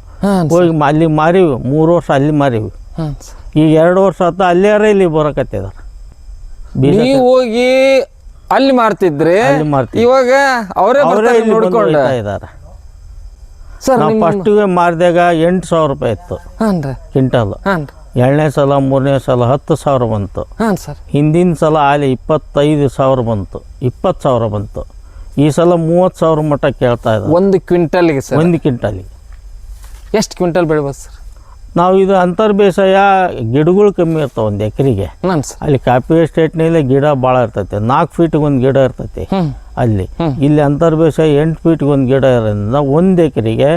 ಹೋಗಿ ಅಲ್ಲಿ ಮಾರಿವಿ ಮೂರು ವರ್ಷ ಅಲ್ಲಿ ಮಾರೀವಿ. ಹಾಂ. ಈಗ ಎರಡು ವರ್ಷ ಆತ ಅಲ್ಲೇರ ಇಲ್ಲಿ ಬರಕತ್ತಿದಾರ ಬೀಜ ನೀವು ಹೋಗಿ ಅಲ್ಲಿ ಮಾರ್ತಿದ್ರಿ. ಅಲ್ಲಿ ಇವಾಗ ಅವರೇ ಅವರೇ ಇಲ್ಲಿ ಬಂದು ನೋಡ್ಕೊಂಡು ಒಯ್ತಾ ಇದ್ದಾರೆ. ಸರ್ ನಾವು ಫಸ್ಟಿಗೆ ಮಾರಿದಾಗ ಎಂಟು ಸಾವಿರ ರೂಪಾಯಿ ಇತ್ತು. ರೀ. ಕ್ವಿಂಟಲ್. ರೀ. ಎರಡನೇ ಸಲ ಮೂರನೇ ಸಲ ಹತ್ತು ಸಾವಿರ ಬಂತು. ಸರ್. ಹಿಂದಿನ ಸಲ ಆಲೆ ಇಪ್ಪತ್ತೈದು ಸಾವಿರ ಬಂತು. ಇಪ್ಪತ್ತು ಸಾವಿರ ಬಂತು. ಈ ಸಲ ಮೂವತ್ತು ಸಾವಿರ ಮಟ್ಟ ಕೇಳ್ತಾ ಇದ್ದಾರೆ. ಒಂದು ಕ್ವಿಂಟಲ್ಗೆ ಸರ್. ಒಂದು ಕ್ವಿಂಟಲಿಗೆ. ಎಷ್ಟು ಕ್ವಿಂಟಲ್ ಬೆಳಿಬೋದು ಸರ್? ನಾವು ಇದು ಅಂತರ್ ಬೇಸಾಯ ಗಿಡಗಳು ಕಮ್ಮಿ ಇರ್ತಾವೆ ಒಂದು ಎಕರೆಗೆ. ಅಲ್ಲಿ ಕಾಫಿ ಎಸ್ಟೇಟ್ನಲ್ಲಿ ಗಿಡ ಭಾಳ ಇರ್ತೈತೆ. ನಾಲ್ಕು ಫೀಟ್ಗೆ ಒಂದು ಗಿಡ ಇರ್ತೈತಿ ಅಲ್ಲಿ. ಇಲ್ಲಿ ಅಂತರ್ ಬೇಸಾಯ ಎಂಟು ಫೀಟ್ಗೆ ಒಂದು ಗಿಡ ಇರೋದ್ರಿಂದ ಒಂದು ಎಕರೆಗೆ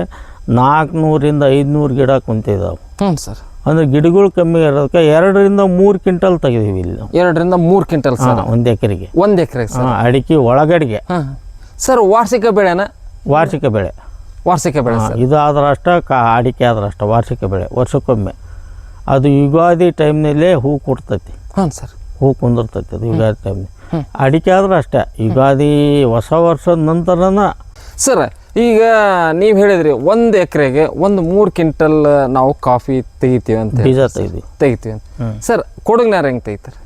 ನಾಲ್ಕುನೂರಿಂದ ಐದುನೂರು ಗಿಡ ಕುಂತಿದ್ದಾವೆ ಹ್ಞೂ ಸರ್. ಅಂದ್ರೆ ಗಿಡಗಳು ಕಮ್ಮಿ ಇರೋದಕ್ಕೆ ಎರಡರಿಂದ ಮೂರು ಕ್ವಿಂಟಲ್ ತೆಗೆದೀವಿ ಇಲ್ಲಿ ಎರಡರಿಂದ ಮೂರು ಕ್ವಿಂಟಲ್ ಸರ್. ಒಂದು ಎಕರೆಗೆ. ಒಂದು ಎಕರೆಗೆ ಅಡಿಕೆ ಒಳಗಡೆಗೆ. ಸರ್ ವಾರ್ಷಿಕ ಬೆಳೆನ? ವಾರ್ಷಿಕ ಬೆಳೆ. ವಾರ್ಷಿಕ ಬೆಳೆ ಸರ್. ಇದು ಆದ್ರಷ್ಟ ಕಾ ಅಡಿಕೆ ಆದ್ರಷ್ಟ ವಾರ್ಷಿಕ ಬೆಳೆ ವರ್ಷಕ್ಕೊಮ್ಮೆ. ಅದು ಯುಗಾದಿ ಟೈಮ್ನಲ್ಲೇ ಹೂ ಕೊಡ್ತೈತಿ. ಹಾಂ ಸರ್. ಹೂ ಕುಂದಿರ್ತೈತಿ ಅದು ಯುಗಾದಿ ಟೈಮ್ ಅಡಿಕೆ ಆದ್ರೆ ಅಷ್ಟೇ ಯುಗಾದಿ ಹೊಸ ವರ್ಷದ ನಂತರನ ಸರ್ ಈಗ ನೀವು ಹೇಳಿದ್ರಿ ಒಂದು ಎಕರೆಗೆ ಒಂದು ಮೂರು ಕ್ವಿಂಟಲ್ ನಾವು ಕಾಫಿ ತೆಗಿತೀವಿ ಅಂತ. ಬೀಜ ತೆಗಿತೀವಿ ತೆಗಿತೀವಿ ಅಂತ. ಸರ್ ಕೊಡಗಿನಾರ ಹೆಂಗೆ ತೆಗಿತಾರೆ?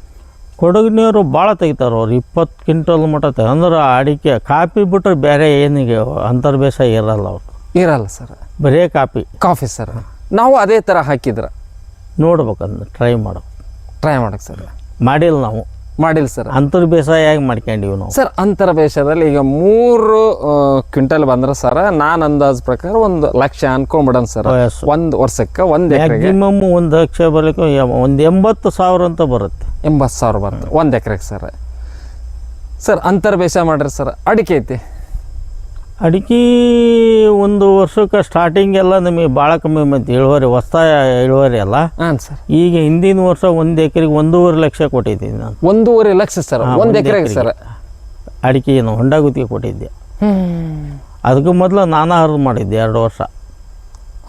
ಕೊಡಗಿನವರು ಭಾಳ ತೆಗಿತಾರೆ ಅವ್ರು ಇಪ್ಪತ್ತು ಕ್ವಿಂಟಲ್ ಮಟ್ಟ ತೆಗೆ ಅಂದ್ರೆ ಅಡಿಕೆ ಕಾಫಿ ಬಿಟ್ಟರೆ ಬೇರೆ ಏನಿಗೆ ಅಂತರ್ ಬೇಸಾಯ ಇರಲ್ಲ ಅವ್ರು. ಇರಲ್ಲ ಸರ್. ಬರೇ ಕಾಪಿ. Coffee sir. ನಾವು ಅದೇ ಥರ ಹಾಕಿದ್ರ. ನೋಡ್ಬೇಕಂದ್ರೆ ಟ್ರೈ ಮಾಡೋ. ಟ್ರೈ ಮಾಡೋಕೆ ಸರ್. ಮಾಡಿಲ್ಲ ನಾವು. ಮಾಡಿಲ್ಲ ಸರ್. ಅಂತರ್ ಬೇಸಾಯ ಹೇಗೆ ಮಾಡ್ಕೊಂಡಿವಿ ನಾವು. ಸರ್ ಅಂತರ ಬೇಸಾಯದಲ್ಲಿ ಈಗ ಮೂರು ಕ್ವಿಂಟಲ್ ಬಂದ್ರೆ ಸರ್ ನಾನು ಅಂದಾಜ್ ಪ್ರಕಾರ ಒಂದು ಲಕ್ಷ ಅನ್ಕೊಂಬಿಡೋಣ ಸರ್. ಒಂದು ವರ್ಷಕ್ಕೆ ಒಂದು ಎಕರೆಗೆ. ಮ್ಯಾಕ್ಸಿಮಮ್ ಒಂದು ಲಕ್ಷ ಬರಲಿಕ್ಕೆ ಒಂದು ಎಂಬತ್ತು ಸಾವಿರ ಅಂತ ಬರುತ್ತೆ. ಎಂಬತ್ತು ಸಾವಿರ ಬರ್ತದೆ ಒಂದು ಎಕರೆಗೆ ಸರ್. ಸರ್ ಅಂತರ ಬೇಸಾಯ ಮಾಡ್ರಿ ಸರ್. ಅಡಿಕೆ ಐತಿ. ಅಡಿಕೆ ಒಂದು ವರ್ಷಕ್ಕೆ ಸ್ಟಾರ್ಟಿಂಗ್ ಎಲ್ಲ ನಿಮಗೆ ಭಾಳ ಕಮ್ಮಿ ಬಂತು. ಇಳುವರಿ ಹೊಸ ಇಳುವರಿ ಅಲ್ಲ? ಹಾಂ ಸರ್. ಈಗ ಹಿಂದಿನ ವರ್ಷ ಒಂದು ಎಕರೆಗೆ ಒಂದೂವರೆ ಲಕ್ಷ ಕೊಟ್ಟಿದ್ದೀನಿ ನಾನು. ಒಂದೂವರೆ ಲಕ್ಷ ಸರ್. ಹಾ, ಒಂದು ಒಂದ್ ಎಕರೆಗೆ ಸರ್. ಅಡಿಕೆ ಏನು ಹೊಂಡ ಗುತ್ತಿಗೆ ಕೊಟ್ಟಿದ್ದೆ. ಅದಕ್ಕೆ ಅದಕ್ಕೂ ಮೊದಲು ನಾನು ಹರಿದು ಮಾಡಿದ್ದೆ ಎರಡು ವರ್ಷ.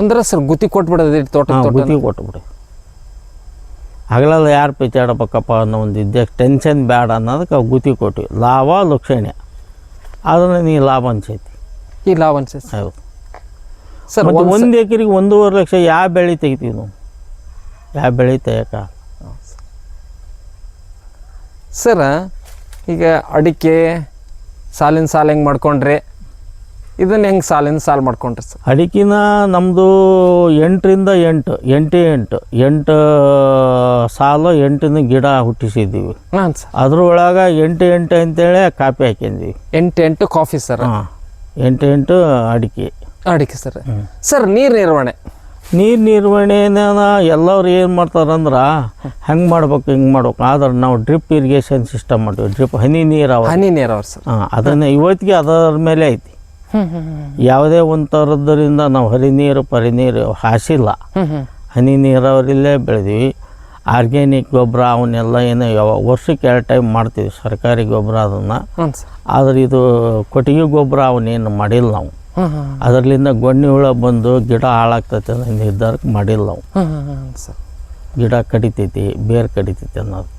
ಅಂದ್ರೆ ಸರ್ ಗುತ್ತಿ ಕೊಟ್ಬಿಡೋದು ತೋಟ ಹಾಂ ತೋಟ ಗುತ್ತಿಗೆ ಕೊಟ್ಬಿಡಿ. ಹಗಲೆಲ್ಲ ಯಾರು ಪಿಚಾಡಬೇಕಪ್ಪ ಅನ್ನೋ ಒಂದು ಇದ್ದೆ ಟೆನ್ಷನ್ ಬೇಡ ಅನ್ನೋದಕ್ಕೆ ಅವು ಗುತ್ತಿಗೆ ಕೊಟ್ಟಿವಿ ಲಾಭ ಲಕ್ಷಣೆ. ಅದನ್ನು ನೀ ಲಾಭ ಅನ್ಸೈತಿ. ಈ ಲಾಭ ಅನ್ಸೈತೆ ಸರ್ ಹೌದು. ಸರ್ ಮತ್ತು ಒಂದು ಒಂದು ಎಕರೆಗೆ ಒಂದೂವರೆ ಲಕ್ಷ ಯಾವ ಬೆಳೆ ತೆಗಿತೀವಿ ನಾವು? ಯಾವ ಬೆಳೆ ತೆಗಿಯಕ ಸರ್ ಈಗ ಅಡಿಕೆ ಸಾಲಿನ ಸಾಲ ಹೆಂಗೆ ಮಾಡ್ಕೊಂಡ್ರಿ? ಇದನ್ನ ಹೆಂಗೆ ಸಾಲಿನ ಸಾಲು ಮಾಡ್ಕೊಂಡ್ರಿ ಸರ್? ಅಡಿಕೆನ ನಮ್ಮದು ಎಂಟರಿಂದ ಎಂಟು ಎಂಟು ಎಂಟು ಎಂಟು ಸಾಲು ಎಂಟಿನ ಗಿಡ ಹುಟ್ಟಿಸಿದ್ದೀವಿ. ಹಾಂ ಸರ್. ಅದ್ರೊಳಗೆ ಎಂಟು ಎಂಟು ಅಂತೇಳಿ ಕಾಪಿ ಹಾಕಿದ್ದೀವಿ. ಎಂಟು ಎಂಟು ಕಾಫಿ ಸರ್. ಹಾಂ. ಎಂಟು ಎಂಟು ಅಡಿಕೆ. ಅಡಿಕೆ ಸರ್. ಸರ್ ನೀರು ನಿರ್ವಹಣೆ. ನೀರು ನಿರ್ವಹಣೆನ ಎಲ್ಲರೂ ಏನು ಮಾಡ್ತಾರಂದ್ರೆ ಹೆಂಗೆ ಮಾಡ್ಬೇಕು ಹಿಂಗೆ ಮಾಡ್ಬೇಕು. ಆದ್ರೆ ನಾವು ಡ್ರಿಪ್ ಇರಿಗೇಷನ್ ಸಿಸ್ಟಮ್ ಮಾಡ್ತೀವಿ. ಡ್ರಿಪ್ ಹನಿ ನೀರಾವ ಹನಿ ನೀರಾವರಿ ಸರ್. ಹಾಂ ಅದನ್ನು ಇವತ್ತಿಗೆ ಅದರ ಮೇಲೆ ಐತಿ. ಯಾವುದೇ ಒಂದು ಥರದ್ದರಿಂದ ನಾವು ಹರಿ ನೀರು ಪರಿ ನೀರು ಹಾಸಿಲ್ಲ. ಹನಿ ನೀರಾವರಿಲೇ ಬೆಳೆದೀವಿ. ಆರ್ಗ್ಯಾನಿಕ್ ಗೊಬ್ಬರ ಅವನ್ನೆಲ್ಲ ಏನು ಯಾವ ವರ್ಷಕ್ಕೆ ಎರಡು ಟೈಮ್ ಮಾಡ್ತೀವಿ ಸರ್ಕಾರಿ ಗೊಬ್ಬರ ಅದನ್ನು. ಆದರೆ ಇದು ಕೊಟ್ಟಿಗೆ ಗೊಬ್ಬರ ಅವನ್ನೇನು ಮಾಡಿಲ್ಲ ನಾವು. ಅದರಲ್ಲಿಂದ ಗೊಣ್ಣೆ ಹುಳ ಬಂದು ಗಿಡ ಹಾಳಾಗ್ತೈತೆ ಅನ್ನೋ ನಿರ್ಧಾರಕ್ಕೆ ಮಾಡಿಲ್ಲ ನಾವು. ಗಿಡ ಕಡಿತೈತಿ ಬೇರು ಕಡಿತೈತಿ ಅನ್ನೋದು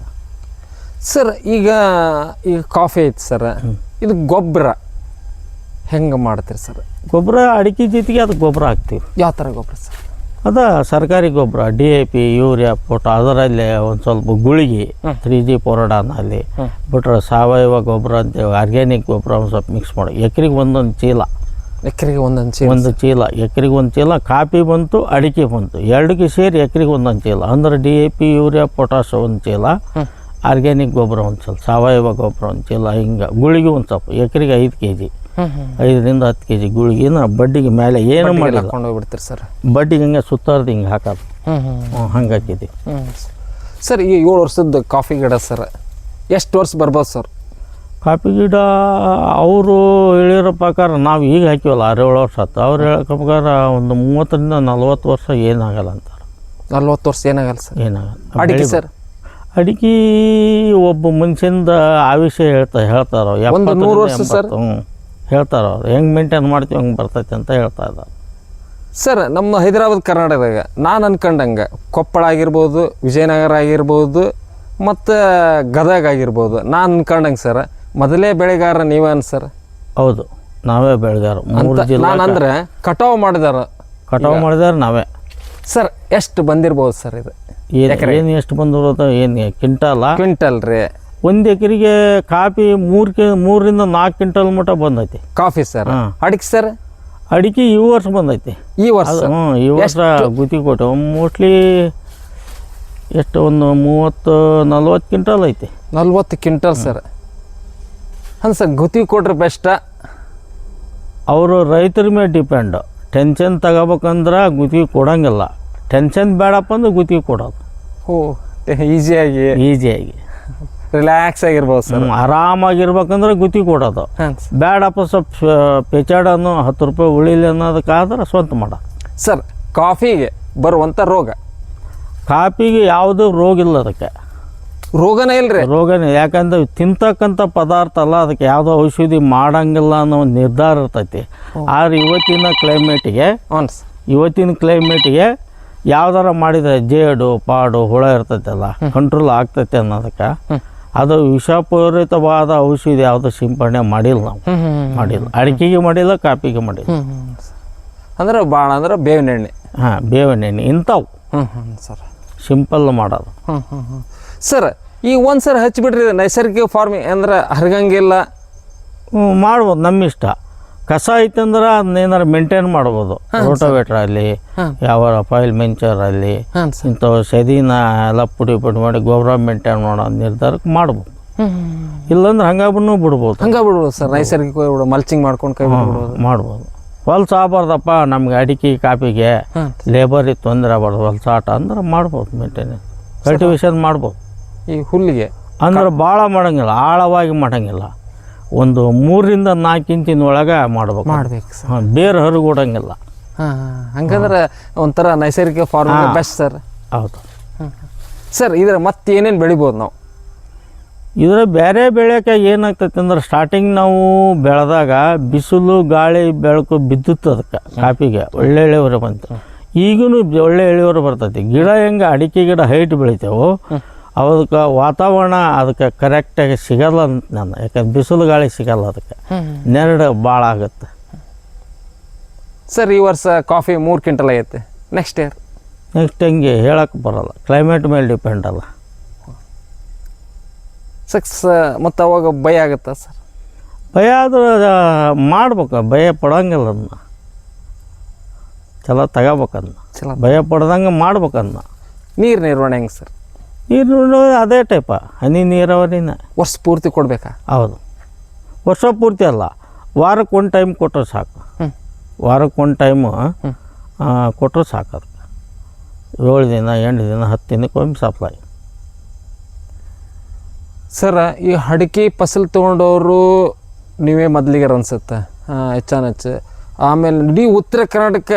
ಸರ್ ಈಗ ಈಗ ಕಾಫಿ ಐತಿ ಸರ್. ಇದು ಗೊಬ್ಬರ ಹೆಂಗೆ ಮಾಡ್ತೀರಿ ಸರ್? ಗೊಬ್ಬರ ಅಡಿಕೆ ಜೊತೆಗೆ ಅದು ಗೊಬ್ಬರ ಹಾಕ್ತೀವಿ. ಯಾವ ಥರ ಗೊಬ್ಬರ ಸರ್? ಅದ ಸರ್ಕಾರಿ ಗೊಬ್ಬರ ಡಿ ಎ ಪಿ ಯೂರಿಯಾ ಪೊಟ ಅದರಲ್ಲೇ ಒಂದು ಸ್ವಲ್ಪ ಗುಳಿಗೆ ತ್ರೀ ಜಿ ಪೊರಡಾನಲ್ಲಿ. ಬಿಟ್ರೆ ಸಾವಯವ ಗೊಬ್ಬರ ಅಂತೇಳಿ ಆರ್ಗ್ಯಾನಿಕ್ ಗೊಬ್ಬರ ಒಂದು ಸ್ವಲ್ಪ ಮಿಕ್ಸ್ ಮಾಡಿ. ಎಕರೆಗೆ ಒಂದೊಂದು ಚೀಲ. ಎಕರೆಗೆ ಒಂದೊಂದು ಚೀಲ. ಒಂದು ಚೀಲ. ಎಕರೆಗೆ ಒಂದು ಚೀಲ ಕಾಫಿ ಬಂತು ಅಡಿಕೆ ಬಂತು. ಎರಡಕ್ಕೆ ಸೇರಿ ಎಕರೆಗೆ ಒಂದೊಂದು ಚೀಲ. ಅಂದ್ರೆ D A P urea potash ಒಂದು ಚೀಲ. ಆರ್ಗ್ಯಾನಿಕ್ ಗೊಬ್ಬರ ಒಂದು ಸ್ವಲ್ಪ ಸಾವಯವ ಗೊಬ್ಬರ ಒಂದು ಚೀಲ ಹಿಂಗೆ ಗುಳಿಗೆ ಒಂದು ಸ್ವಲ್ಪ ಎಕರೆಗೆ ಐದು ಕೆ ಜಿ ಐದರಿಂದ ಹತ್ತು ಕೆ ಜಿ ಗುಳಿಗೆನ ಬಡ್ಡಿಗೆ ಮೇಲೆ ಏನು ಮಾಡಿ ಹಾಕೊಂಡು ಹೋಗ್ಬಿಡ್ತೀರಿ ಸರ್. ಬಡ್ಡಿಗೆ ಹಂಗೆ ಸುತ್ತಾರ್ದು ಹಿಂಗೆ ಹಾಕೋದು ಹ್ಞೂ ಹಂಗೆ ಹಾಕಿದ್ವಿ. ಹ್ಞೂ ಸರ್. ಈ ಏಳು ವರ್ಷದ ಕಾಫಿ ಗಿಡ ಸರ್ ಎಷ್ಟು ವರ್ಷ ಬರ್ಬೋದು ಸರ್? ಕಾಫಿ ಗಿಡ ಅವರು ಹೇಳಿರೋ ಪ್ರಕಾರ ನಾವು ಈಗ ಹಾಕಿವಲ್ಲ ಆರೇಳು ಏಳು ವರ್ಷ ಆಯ್ತು. ಅವ್ರು ಹೇಳೋ ಪ್ರಕಾರ ಒಂದು ಮೂವತ್ತರಿಂದ ನಲ್ವತ್ತು ವರ್ಷ ಏನಾಗಲ್ಲ ಅಂತಾರೆ ನಲ್ವತ್ತು ವರ್ಷ ಏನಾಗಲ್ಲ ಸರ್? ಏನಾಗಲ್ಲ. ಅಡಿಕೆ ಸರ್? ಅಡಿಕೆ ಒಬ್ಬ ಮನುಷ್ಯಂದ ವಿಷಯ ಹೇಳ್ತಾ ಹೇಳ್ತಾರ ಒಂದು ನೂರು ವರ್ಷ ಸರ್? ಹ್ಞೂ ಹೇಳ್ತಾರ ಅವ್ರು. ಹೆಂಗೆ ಮೇಂಟೈನ್ ಮಾಡ್ತೀವಿ ಹಂಗೆ ಬರ್ತೈತೆ ಅಂತ ಹೇಳ್ತಾ ಇದ್ದಾರೆ. ಸರ್ ನಮ್ಮ ಹೈದರಾಬಾದ್ ಕರ್ನಾಟಕದಾಗ ನಾನು ಅನ್ಕೊಂಡಂಗೆ ಕೊಪ್ಪಳ ಆಗಿರ್ಬೋದು ವಿಜಯನಗರ ಆಗಿರ್ಬೋದು ಮತ್ತು ಗದಗ ಆಗಿರ್ಬೋದು. ನಾನು ಅನ್ಕೊಂಡಂಗೆ ಸರ್ ಮೊದಲೇ ಬೆಳೆಗಾರ ನೀವೇನು ಸರ್? ಹೌದು ನಾವೇ ಬೆಳೆಗಾರ ಮೂರು ಜಿಲ್ಲೆ ನಾನು ಅಂದ್ರೆ ಕಟಾವು ಮಾಡಿದಾರ. ಕಟಾವು ಮಾಡಿದಾರ ನಾವೇ. ಸರ್ ಎಷ್ಟು ಬಂದಿರ್ಬೋದು ಸರ್ ಇದು ಏನು ಏನು ಎಷ್ಟು ಬಂದಿರೋದು ಏನು ಕ್ವಿಂಟಾಲ ಕ್ವಿಂಟಲ್ ರೀ. ಒಂದು ಎಕರೆಗೆ ಕಾಫಿ ಮೂರು ಕೆ ಮೂರರಿಂದ ನಾಲ್ಕು ಕ್ವಿಂಟಲ್ ಮಟ್ಟ ಬಂದೈತಿ. Coffee sir? ಹಾ. ಅಡಿಕೆ ಸರ್? ಅಡಿಕೆ ಈ ವರ್ಷ ಬಂದೈತಿ. ಈ ವರ್ಷ? ಅದು ಹ್ಞೂ ಈ ವರ್ಷ ಗುತ್ತಿ ಕೊಟ್ಟು ಮೋಸ್ಟ್ಲಿ ಎಷ್ಟು ಒಂದು ಮೂವತ್ತು ನಲ್ವತ್ತು ಕ್ವಿಂಟಲ್ ಐತಿ. ನಲ್ವತ್ತು ಕ್ವಿಂಟಲ್ ಸರ್. ಹಾಂ ಸರ್ ಗುತ್ತಿ ಕೊಟ್ರೆ ಬೆಸ್ಟ ಅವರು ರೈತರ ಮೇಲೆ ಡಿಪೆಂಡ್ ಟೆನ್ಷನ್ ತಗೋಬೇಕಂದ್ರೆ ಗುತ್ತಿಗೆ ಕೊಡೋಂಗಿಲ್ಲ. ಟೆನ್ಷನ್ ಬೇಡಪ್ಪ ಅಂದ್ರೆ ಗುತ್ತಿಗೆ ಕೊಡೋದು. ಓ ಈಸಿಯಾಗಿ ಈಸಿಯಾಗಿ ರಿಲ್ಯಾಕ್ಸ್ ಆಗಿರ್ಬೋದು ಸರ್ ಆರಾಮಾಗಿರ್ಬೇಕಂದ್ರೆ ಗುತ್ತಿ ಕೊಡೋದು. ಬೇಡಪ್ಪ ಸ್ವಲ್ಪ ಪೆಚಾಡನ್ನು ಹತ್ತು ರೂಪಾಯಿ ಉಳಿಲಿ ಅನ್ನೋದಕ್ಕಾದ್ರೆ ಸ್ವಂತ ಮಾಡ. ಸರ್ ಕಾಫಿಗೆ ಬರುವಂಥ ರೋಗ? ಕಾಫಿಗೆ ಯಾವುದೂ ರೋಗ ಇಲ್ಲ ಅದಕ್ಕೆ. ರೋಗನೇ ಇಲ್ರಿ? ರೋಗನೇ ಯಾಕಂದ್ರೆ ತಿಂತಕ್ಕಂಥ ಪದಾರ್ಥ ಅಲ್ಲ ಅದಕ್ಕೆ ಯಾವುದೋ ಔಷಧಿ ಮಾಡಂಗಿಲ್ಲ ಅನ್ನೋ ಒಂದು ನಿರ್ಧಾರ ಇರ್ತೈತಿ. ಆದ್ರೆ ಇವತ್ತಿನ ಕ್ಲೈಮೇಟಿಗೆ ಇವತ್ತಿನ ಕ್ಲೈಮೇಟಿಗೆ ಯಾವ್ದಾರ ಮಾಡಿದರೆ ಜೇಡು ಪಾಡು ಹುಳ ಇರ್ತೈತಲ್ಲ ಕಂಟ್ರೋಲ್ ಆಗ್ತೈತೆ ಅನ್ನೋದಕ್ಕೆ ಅದು ವಿಷಪೂರಿತವಾದ ಔಷಧಿ ಯಾವುದು ಸಿಂಪಡಣೆ ಮಾಡಿಲ್ಲ ನಾವು. ಮಾಡಿಲ್ಲ. ಅಡಿಕೆಗೆ ಮಾಡಿಲ್ಲ ಕಾಪಿಗೆ ಮಾಡಿಲ್ಲ. ಅಂದ್ರೆ ಭಾಳ ಅಂದ್ರೆ ಬೇವಿನ ಎಣ್ಣೆ. ಹಾಂ ಬೇವಿನ ಎಣ್ಣೆ ಇಂಥವು. ಹ್ಞೂ ಹ್ಞೂ ಸರ್. ಸಿಂಪಲ್ ಮಾಡೋದು. ಹ್ಞೂ ಹ್ಞೂ ಹ್ಞೂ ಸರ್ ಈ ಒಂದು ಸರ್ ಹಚ್ಚಿಬಿಟ್ರಿ ನೈಸರ್ಗಿಕ ಫಾರ್ಮಿಂಗ್ ಅಂದ್ರೆ ಹರಗಂಗಿಲ್ಲ. ಮಾಡ್ಬೋದು ನಮ್ಮ ಇಷ್ಟ ಕಸ ಐತಂದ್ರೆ ಅದನ್ನೇನಾರು ಮೇಂಟೈನ್ ಮಾಡ್ಬೋದು. ರೋಟೋವೇಟ್ರ್ ಅಲ್ಲಿ ಯಾವ ಫೈಲ್ ಮೆಂಚರ್ ಅಲ್ಲಿ ಇಂಥವು ಸದಿನ ಎಲ್ಲ ಪುಡಿ ಪುಡಿ ಮಾಡಿ ಗೊಬ್ಬರ ಮೇಂಟೈನ್ ಮಾಡೋ ನಿರ್ಧಾರಕ್ಕೆ ಮಾಡ್ಬೋದು. ಇಲ್ಲಾಂದ್ರೆ ಹಂಗಾಬನ್ನು ಬಿಡ್ಬೋದು. ಹಂಗೆ ಬಿಡ್ಬೋದು ಸರ್. ನೈಸರ್ಗಿಕ ಮಲ್ಚಿಂಗ್ ಮಾಡ್ಕೊಂಡು ಕೈ ಬಿಡ್ಬೋದು ಮಾಡ್ಬೋದು. ಹೊಲ್ಸ ಆಗ್ಬಾರ್ದಪ್ಪ ನಮ್ಗೆ ಅಡಿಕೆ ಕಾಪಿಗೆ ಲೇಬರ್ ಲೇಬರಿಗೆ ತೊಂದರೆ ಆಗ್ಬಾರ್ದು. ಹೊಲ್ಸಾಟ ಅಂದ್ರೆ ಮಾಡ್ಬೋದು ಮೇಂಟೈನೆನ್ಸ್ ಕಲ್ಟಿವೇಶನ್ ಮಾಡ್ಬೋದು. ಈ ಹುಲ್ಲಿಗೆ ಅಂದ್ರೆ ಭಾಳ ಮಾಡಂಗಿಲ್ಲ ಆಳವಾಗಿ ಮಾಡಂಗಿಲ್ಲ. ಒಂದು ಮೂರರಿಂದ ನಾಲ್ಕು ಇಂಚಿನ ಒಳಗೆ ಮಾಡ್ಬೇಕು. ಮಾಡ್ಬೇಕು ಸರ್. ಹಾಂ ಬೇರೆ ಹರಿಗೂಡಂಗಿಲ್ಲ. ಹಾಂ ಹಂಗಂದ್ರೆ ಒಂಥರ ನೈಸರ್ಗಿಕ ಫಾರ್ಮ್ ಬೆಸ್ಟ್ ಸರ್. ಹೌದು. ಸರ್ ಇದ್ರ ಮತ್ತೆ ಏನೇನು ಬೆಳಿಬೋದು ನಾವು? ಇದರ ಬೇರೆ ಬೆಳೆಯೋಕೆ ಏನಾಗ್ತೈತೆ ಅಂದ್ರೆ ಸ್ಟಾರ್ಟಿಂಗ್ ನಾವು ಬೆಳೆದಾಗ ಬಿಸಿಲು ಗಾಳಿ ಬೆಳಕು ಬಿದ್ದಿತ್ತು ಅದಕ್ಕೆ ಕಾಪಿಗೆ. ಒಳ್ಳೆ ಇಳುವರಿ ಬಂತು. ಈಗೂ ಒಳ್ಳೆ ಇಳುವರಿ ಬರ್ತೈತಿ. ಗಿಡ ಹೆಂಗೆ ಅಡಿಕೆ ಗಿಡ ಹೈಟ್ ಬೆಳಿತೇವೋ ಅದಕ್ಕೆ ವಾತಾವರಣ ಅದಕ್ಕೆ ಕರೆಕ್ಟಾಗಿ ಸಿಗಲ್ಲ ಅಂತ ನಾನು ಯಾಕಂದ್ರೆ ಬಿಸಿಲು ಗಾಳಿ ಸಿಗಲ್ಲ ಅದಕ್ಕೆ. ನೆರಡು ಭಾಳ ಆಗುತ್ತೆ. ಸರ್ ಈ ವರ್ಷ ಕಾಫಿ ಮೂರು ಕ್ವಿಂಟಲ್ ಆಗೈತೆ ನೆಕ್ಸ್ಟ್ ಇಯರ್ ನೆಕ್ಸ್ಟ್ ಹಂಗೆ ಹೇಳಕ್ಕೆ ಬರಲ್ಲ. ಕ್ಲೈಮೇಟ್ ಮೇಲೆ ಡಿಪೆಂಡ್ ಅಲ್ಲ. ಸಕ್ಸ್ ಮತ್ತು ಅವಾಗ ಭಯ ಆಗುತ್ತಾ ಸರ್? ಭಯ ಆದ್ರೆ ಮಾಡ್ಬೇಕು. ಭಯ ಪಡೋಂಗಿಲ್ಲ ಅದನ್ನ. ಚಲೋ ತಗೋಬೇಕನ್ನ ಚಲೋ. ಭಯ ಪಡ್ದಂಗೆ ಮಾಡ್ಬೇಕನ್ನ ನೀರು ನಿರ್ವಹಣೆ ಹೆಂಗೆ ಸರ್? ನೀರು ಅದೇ ಟೈಪ ಹನಿ ನೀರಾವರಿನ. ವರ್ಷ ಪೂರ್ತಿ ಕೊಡಬೇಕಾ? ಹೌದು. ವರ್ಷ ಪೂರ್ತಿ ಅಲ್ಲ. ವಾರಕ್ಕೆ ಒಂದು ಟೈಮ್ ಕೊಟ್ಟರೆ ಸಾಕು. ವಾರಕ್ಕೆ ಒಂದು ಟೈಮು ಕೊಟ್ಟರೆ ಸಾಕು ಅದಕ್ಕೆ ಏಳು ದಿನ ಎಂಟು ದಿನ ಹತ್ತು ದಿನಕ್ಕೊಮ್ಮೆ ಸಪ್ಲೈ ಸರ್ ಈ ಅಡಿಕೆ ಫಸಲು ತೊಗೊಂಡವರು ನೀವೇ ಮೊದಲಿಗರ ಅನ್ಸುತ್ತೆ? ಹೆಚ್ಚಾನೆಚ್ಚು ಆಮೇಲೆ ಇಡೀ ಉತ್ತರ ಕರ್ನಾಟಕ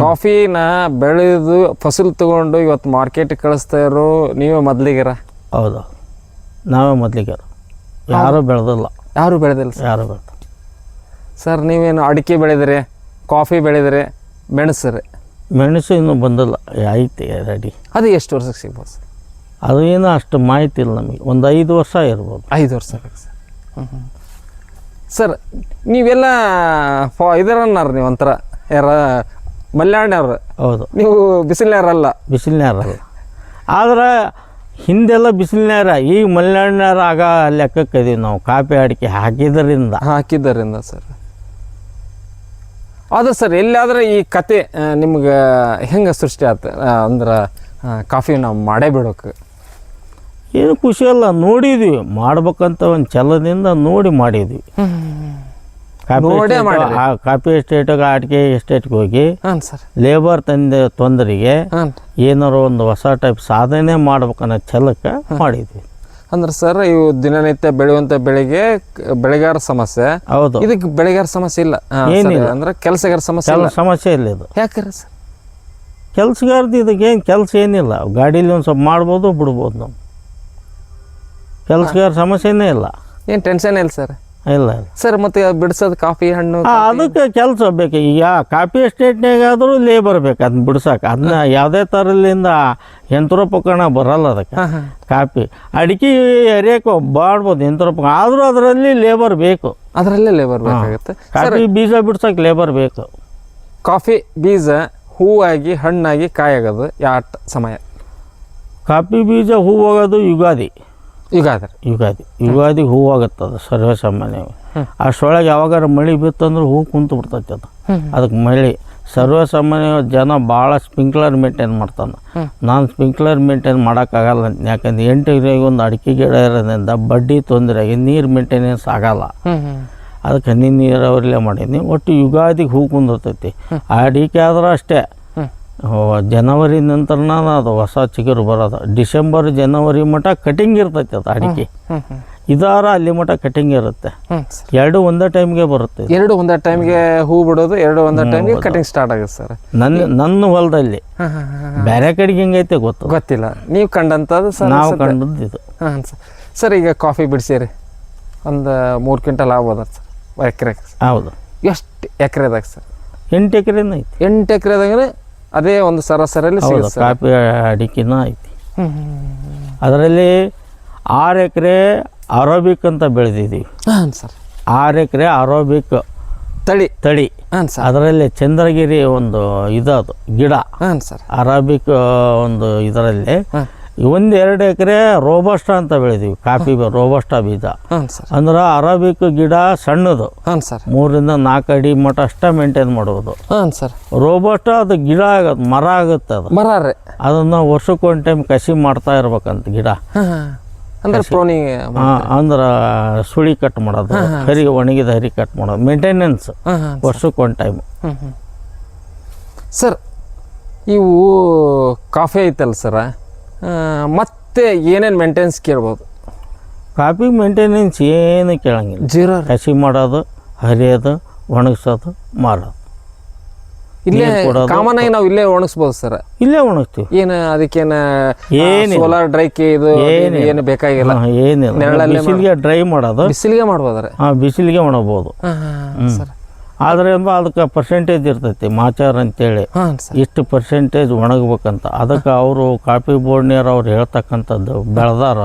ಕಾಫಿನ ಬೆಳೆದು ಫಸಲು ತಗೊಂಡು ಇವತ್ತು ಮಾರ್ಕೆಟ್ ಕಳಿಸ್ತಾ ಇರೋ ನೀವೇ ಮೊದಲಿಗರ? ಹೌದು. ನಾವೇ ಮೊದಲಿಗೆ ಯಾರೂ ಬೆಳೆದಿಲ್ಲ. ಯಾರು ಬೆಳೆದಿಲ್ಲ ಸರ್? ಯಾರು ಬೆಳೆದ ಸರ್ ನೀವೇನು ಅಡಿಕೆ ಬೆಳೆದಿರಿ ಕಾಫಿ ಬೆಳೆದಿರಿ ಮೆಣಸು ರೀ ಮೆಣಸು ಇನ್ನೂ ಬಂದಿಲ್ಲ. ಐತಿ ರೆಡಿ ಅದು ಎಷ್ಟು ವರ್ಷಕ್ಕೆ ಸಿಗ್ಬೋದು ಸರ್? ಅದು ಏನೂ ಅಷ್ಟು ಮಾಹಿತಿ ಇಲ್ಲ ನಮಗೆ. ಒಂದು ಐದು ವರ್ಷ ಇರ್ಬೋದು. ಐದು ವರ್ಷ ಬೇಕು ಸರ್. ಸರ್ ನೀವೆಲ್ಲ ಫಾ ಇದರನ್ನಾರ ನೀವು ಒಂಥರ ಯಾರ ಮಲ್ಯಾಣ್ಯವ್ರು. ಹೌದು. ನೀವು ಬಿಸಿಲ್ಯಾರಲ್ಲ ಬಿಸಿಲಿನ್ಯಾರಲ್ಲ ಆದ್ರೆ ಹಿಂದೆಲ್ಲ ಬಿಸಿಲಿನ್ಯಾರ ಈಗ ಮಲ್ಯಾಣ್ಯಾರ ಆಗ ಲೆಕ್ಕಕ್ಕೆ ಇದೀವಿ ನಾವು ಕಾಪಿ ಅಡಿಕೆ ಹಾಕಿದ್ದರಿಂದ ಹಾಕಿದ್ದರಿಂದ ಸರ್. ಅದು ಸರ್ ಎಲ್ಲಾದ್ರೆ ಈ ಕತೆ ನಿಮ್ಗೆ ಹೆಂಗೆ ಸೃಷ್ಟಿ ಆಯ್ತು ಅಂದ್ರೆ ಕಾಫಿ ನಾವು ಮಾಡೇ ಬಿಡೋಕೆ ಏನು ಖುಷಿ ಅಲ್ಲ ನೋಡಿದ್ವಿ. ಮಾಡ್ಬೇಕಂತ ಒಂದು ಛಲದಿಂದ ನೋಡಿ ಮಾಡಿದ್ವಿ. ಕಾಫಿ ಎಸ್ಟೇಟ್ಗೆ ಆಟಿಕೆ ಎಸ್ಟೇಟ್ಗೆ ಹೋಗಿ ಲೇಬರ್ ತಂದೆ ತೊಂದರೆಗೆ ಏನಾರ ಒಂದು ಹೊಸ ಟೈಪ್ ಸಾಧನೆ ಮಾಡ್ಬೇಕನ್ನೋ ಛಲಕ್ಕೆ ಮಾಡಿದ್ವಿ. ಅಂದ್ರೆ ಸರ್ ಇವು ದಿನನಿತ್ಯ ಬೆಳೆಯುವಂತ ಬೆಳೆಗೆ ಬೆಳೆಗಾರ ಸಮಸ್ಯೆ. ಹೌದು. ಇದಕ್ಕೆ ಬೆಳೆಗಾರ ಸಮಸ್ಯೆ ಇಲ್ಲ. ಏನಿಲ್ಲ. ಅಂದ್ರೆ ಕೆಲಸಗಾರ ಸಮಸ್ಯೆ ಸಮಸ್ಯೆ ಇಲ್ಲ ಇದು. ಯಾಕ್ರಿ ಸರ್? ಕೆಲ್ಸಗಾರ್ದು ಇದಕ್ಕೆ ಏನು ಕೆಲಸ ಏನಿಲ್ಲ. ಗಾಡೀಲಿ ಒಂದು ಸ್ವಲ್ಪ ಮಾಡ್ಬೋದು ಬಿಡ್ಬೋದು ನಾವು. ಕೆಲ್ಸಗಾರ ಸಮಸ್ಯೆನೇ ಇಲ್ಲ. ಏನು ಟೆನ್ಷನ್ ಇಲ್ಲ ಸರ್ ಇಲ್ಲ ಇಲ್ಲ. ಸರ್ ಮತ್ತೆ ಬಿಡಿಸೋದು ಕಾಫಿ ಹಣ್ಣು ಆ, ಅದಕ್ಕೆ ಕೆಲಸ ಬೇಕು. ಈಗ ಕಾಫಿ ಎಸ್ಟೇಟ್ನಾಗಾದರೂ ಲೇಬರ್ ಬೇಕು ಅದನ್ನ ಬಿಡ್ಸಕ್ಕೆ ಅದನ್ನ ಯಾವುದೇ ಥರದಿಂದ ಯಂತ್ರೋಪಕರಣ ಬರಲ್ಲ ಅದಕ್ಕೆ. ಹಾಂ ಹಾಂ. ಕಾಫಿ ಅಡಿಕೆ ಎರಿಯಕ್ಕೆ ಬಾಡ್ಬೋದು ಯಂತ್ರೋಪಕರಣ. ಆದರೂ ಅದರಲ್ಲಿ ಲೇಬರ್ ಬೇಕು. ಅದರಲ್ಲೇ ಲೇಬರ್ ಬೇಕಾಗುತ್ತೆ. ಕಾಫಿ ಬೀಜ ಬಿಡ್ಸಕ್ಕೆ ಲೇಬರ್ ಬೇಕು. ಕಾಫಿ ಬೀಜ ಹೂವಾಗಿ ಹಣ್ಣಾಗಿ ಕಾಯಾಗೋದು ಯಾವ ಸಮಯ? ಕಾಫಿ ಬೀಜ ಹೂವಾಗೋದು ಹೋಗೋದು ಯುಗಾದಿ. ಯುಗಾದಿ. ಯುಗಾದಿ. ಯುಗಾದಿಗೆ ಹೂ ಆಗುತ್ತದು ಸರ್ವೇ ಸಾಮಾನ್ಯವಾಗಿ ಅಷ್ಟೊಳಗೆ ಅಷ್ಟರೊಳಗೆ ಯಾವಾಗಾರ ಮಳೆ ಬಿತ್ತಂದ್ರೆ ಹೂ ಕುಂತು ಬಿಡ್ತೈತೆ ಅದು. ಅದಕ್ಕೆ ಮಳೆ ಸರ್ವೇ ಸಾಮಾನ್ಯ ಜನ ಭಾಳ ಸ್ಪ್ರಿಂಕ್ಲರ್ ಮೇಂಟೈನ್ ಮಾಡ್ತಾನೆ. ನಾನು ಸ್ಪ್ರಿಂಕ್ಲರ್ ಮೇಂಟೈನ್ ಮಾಡೋಕ್ಕಾಗಲ್ಲ ಅಂತ ಯಾಕಂದ್ರೆ ಎಂಟು ಒಂದು ಅಡಿಕೆ ಗಿಡ ಇರೋದ್ರಿಂದ ಬಡ್ಡಿ ತೊಂದರೆ ಆಗಿ ನೀರು ಮೇಂಟೆನೆನ್ಸ್ ಆಗಲ್ಲ. ಅದಕ್ಕೆ ಹನಿ ನೀರಾವರಿಲೇ ಮಾಡೀನಿ ಒಟ್ಟು ಯುಗಾದಿಗೆ ಹೂ ಕುಂದಿರ್ತೈತಿ. ಆ ಅಡಿಕೆ ಆದ್ರೆ ಅಷ್ಟೇ. ಜನವರಿ ನಂತರನ ಅದು ಹೊಸ ಚಿಗುರು ಬರೋದು. ಡಿಸೆಂಬರ್ ಜನವರಿ ಮಟ್ಟ ಕಟಿಂಗ್ ಇರ್ತೈತೆ ಅದು ಅಡಿಕೆ. ಇದಾರ ಅಲ್ಲಿ ಮಟ್ಟ ಕಟಿಂಗ್ ಇರುತ್ತೆ. ಎರಡು ಒಂದೇ ಟೈಮ್ಗೆ ಬರುತ್ತೆ ಎರಡು ಒಂದೇ ಟೈಮ್ಗೆ ಹೂ ಬಿಡೋದು ಎರಡು ಒಂದೇ ಟೈಮ್ಗೆ ಕಟಿಂಗ್ ಸ್ಟಾರ್ಟ್ ಆಗುತ್ತೆ ಸರ್. ನನ್ನ ನನ್ನ ಹೊಲದಲ್ಲಿ. ಬೇರೆ ಕಡೆಗೆ ಹೆಂಗೈತೆ ಗೊತ್ತು. ಗೊತ್ತಿಲ್ಲ. ನೀವು ಕಂಡಂಥದ್ದು ಸರ್ ನಾವು ಕಂಡದ್ದು ಇದು. ಹಾಂ ಸರ್. ಸರ್ ಈಗ ಕಾಫಿ ಬಿಡಿಸಿರಿ. ಒಂದು ಮೂರು ಕ್ವಿಂಟಲ್ ಆಗ್ಬೋದ ಸರ್? ಎಕರೆ ಹೌದು. ಎಷ್ಟು ಎಕರೆದಾಗ ಸರ್? ಎಂಟು ಎಕರೆನ ಐತಿ. ಎಂಟು ಎಕರೆದಾಗ ಅದೇ ಒಂದು ಸರಾಸರಿಯಲ್ಲಿ ಹೌದು ಸಿಗುತ್ತೆ. ಕಾಫಿ ಅಡಿಕೆನ ಐತಿ. ಅದರಲ್ಲಿ ಆರು ಎಕರೆ ಅರೋಬಿಕ್ ಅಂತ ಬೆಳೆದಿದ್ದೀವಿ ಹಾಂ ಸರ್. ಆರು ಎಕರೆ ಅರೋಬಿಕ್ ತಳಿ. ತಳಿ. ಹಾಂ ಸರ್. ಅದರಲ್ಲಿ ಚಂದ್ರಗಿರಿ ಒಂದು ಇದದು ಗಿಡ. ಹಾಂ ಸರ್. ಅರಾಬಿಕ್ ಒಂದು ಇದರಲ್ಲಿ ಹಾಂ ಒಂದು ಎರಡು ಎಕರೆ ರೋಬಸ್ಟ ಅಂತ ಬೆಳೆದೀವಿ. ಕಾಫಿ ರೋಬಸ್ಟ ಬೀಜ. ಅಂದ್ರೆ ಅರಾಬಿಕ್ ಗಿಡ ಸಣ್ಣದು. ಮೂರಿಂದ ಸರ್. ಮೂರರಿಂದ ನಾಲ್ಕು ಅಡಿ ಮಟ್ಟ ಅಷ್ಟೇ ಮೇಂಟೈನ್ ಮಾಡುವುದು. ಸರ್. ರೋಬಸ್ಟ ಅದು ಗಿಡ ಆಗತ್ತೆ ಮರ ಆಗುತ್ತೆ ಅದು. ಮರ ರೀ. ಅದನ್ನು ವರ್ಷಕ್ಕೆ ಒಂದು ಟೈಮ್ ಕಸಿ ಮಾಡ್ತಾ ಇರ್ಬೇಕಂತ ಗಿಡ. ಅಂದ್ರ ಹಾಂ ಅಂದ್ರೆ ಸುಳಿ ಕಟ್ ಮಾಡೋದು ಹರಿ ಒಣಗಿದ ಹರಿ ಕಟ್ ಮಾಡೋದು ಮೇಂಟೆನೆನ್ಸ್ ಹಾಂ ಹಾಂ ವರ್ಷಕ್ಕೆ ಒಂದು ಟೈಮ್. ಸರ್ ಇವು ಕಾಫಿ ಐತಲ್ಲ ಸರ? ಮತ್ತೆ ಏನೇನು ಮೇಂಟೆನೆನ್ಸ್ ಕೇಳ್ಬೋದು? ಕಾಪಿ ಮೇಂಟೆನೆನ್ಸ್ ಏನು ಕೇಳಂಗಿಲ್ಲ. ಜೀರೋ ಹಸಿ ಮಾಡೋದು ಹರಿಯೋದು ಒಣಗಿಸೋದು ಮಾರೋದು. ಇಲ್ಲೇ. ಕಾಮನ್ ಆಗಿ ನಾವು ಇಲ್ಲೇ ಒಣಗಿಸ್ಬೋದು ಸರ್. ಇಲ್ಲೇ ಒಣಗಿಸ್ತೀವಿ ಏನು ಅದಕ್ಕೇನು ಏನು ಸೋಲಾರ್ ಡ್ರೈಕ್ ಇದು ಏನು ಏನು ಬೇಕಾಗಿಲ್ಲ. ಏನಿಲ್ಲ. ಬಿಸಿಲಿಗೆ ಡ್ರೈ ಮಾಡೋದು. ಬಿಸಿಲಿಗೆ ಮಾಡ್ಬೋದ್ರೆ ಹಾಂ ಬಿಸಿಲಿಗೆ ಒಣಗ್ಬೋದು. ಸರ್. ಆದರೆ ಅದಕ್ಕೆ ಪರ್ಸೆಂಟೇಜ್ ಇರ್ತೈತಿ ಮಾಚಾರ್ ಅಂತೇಳಿ. ಇಷ್ಟು ಪರ್ಸೆಂಟೇಜ್ ಒಣಗಬೇಕಂತ. ಅದಕ್ಕೆ ಅವರು ಕಾಫಿ ಬೋರ್ಡ್ನಿಯರ್ ಅವ್ರು ಹೇಳ್ತಕ್ಕಂಥದ್ದು ಬೆಳೆದಾರ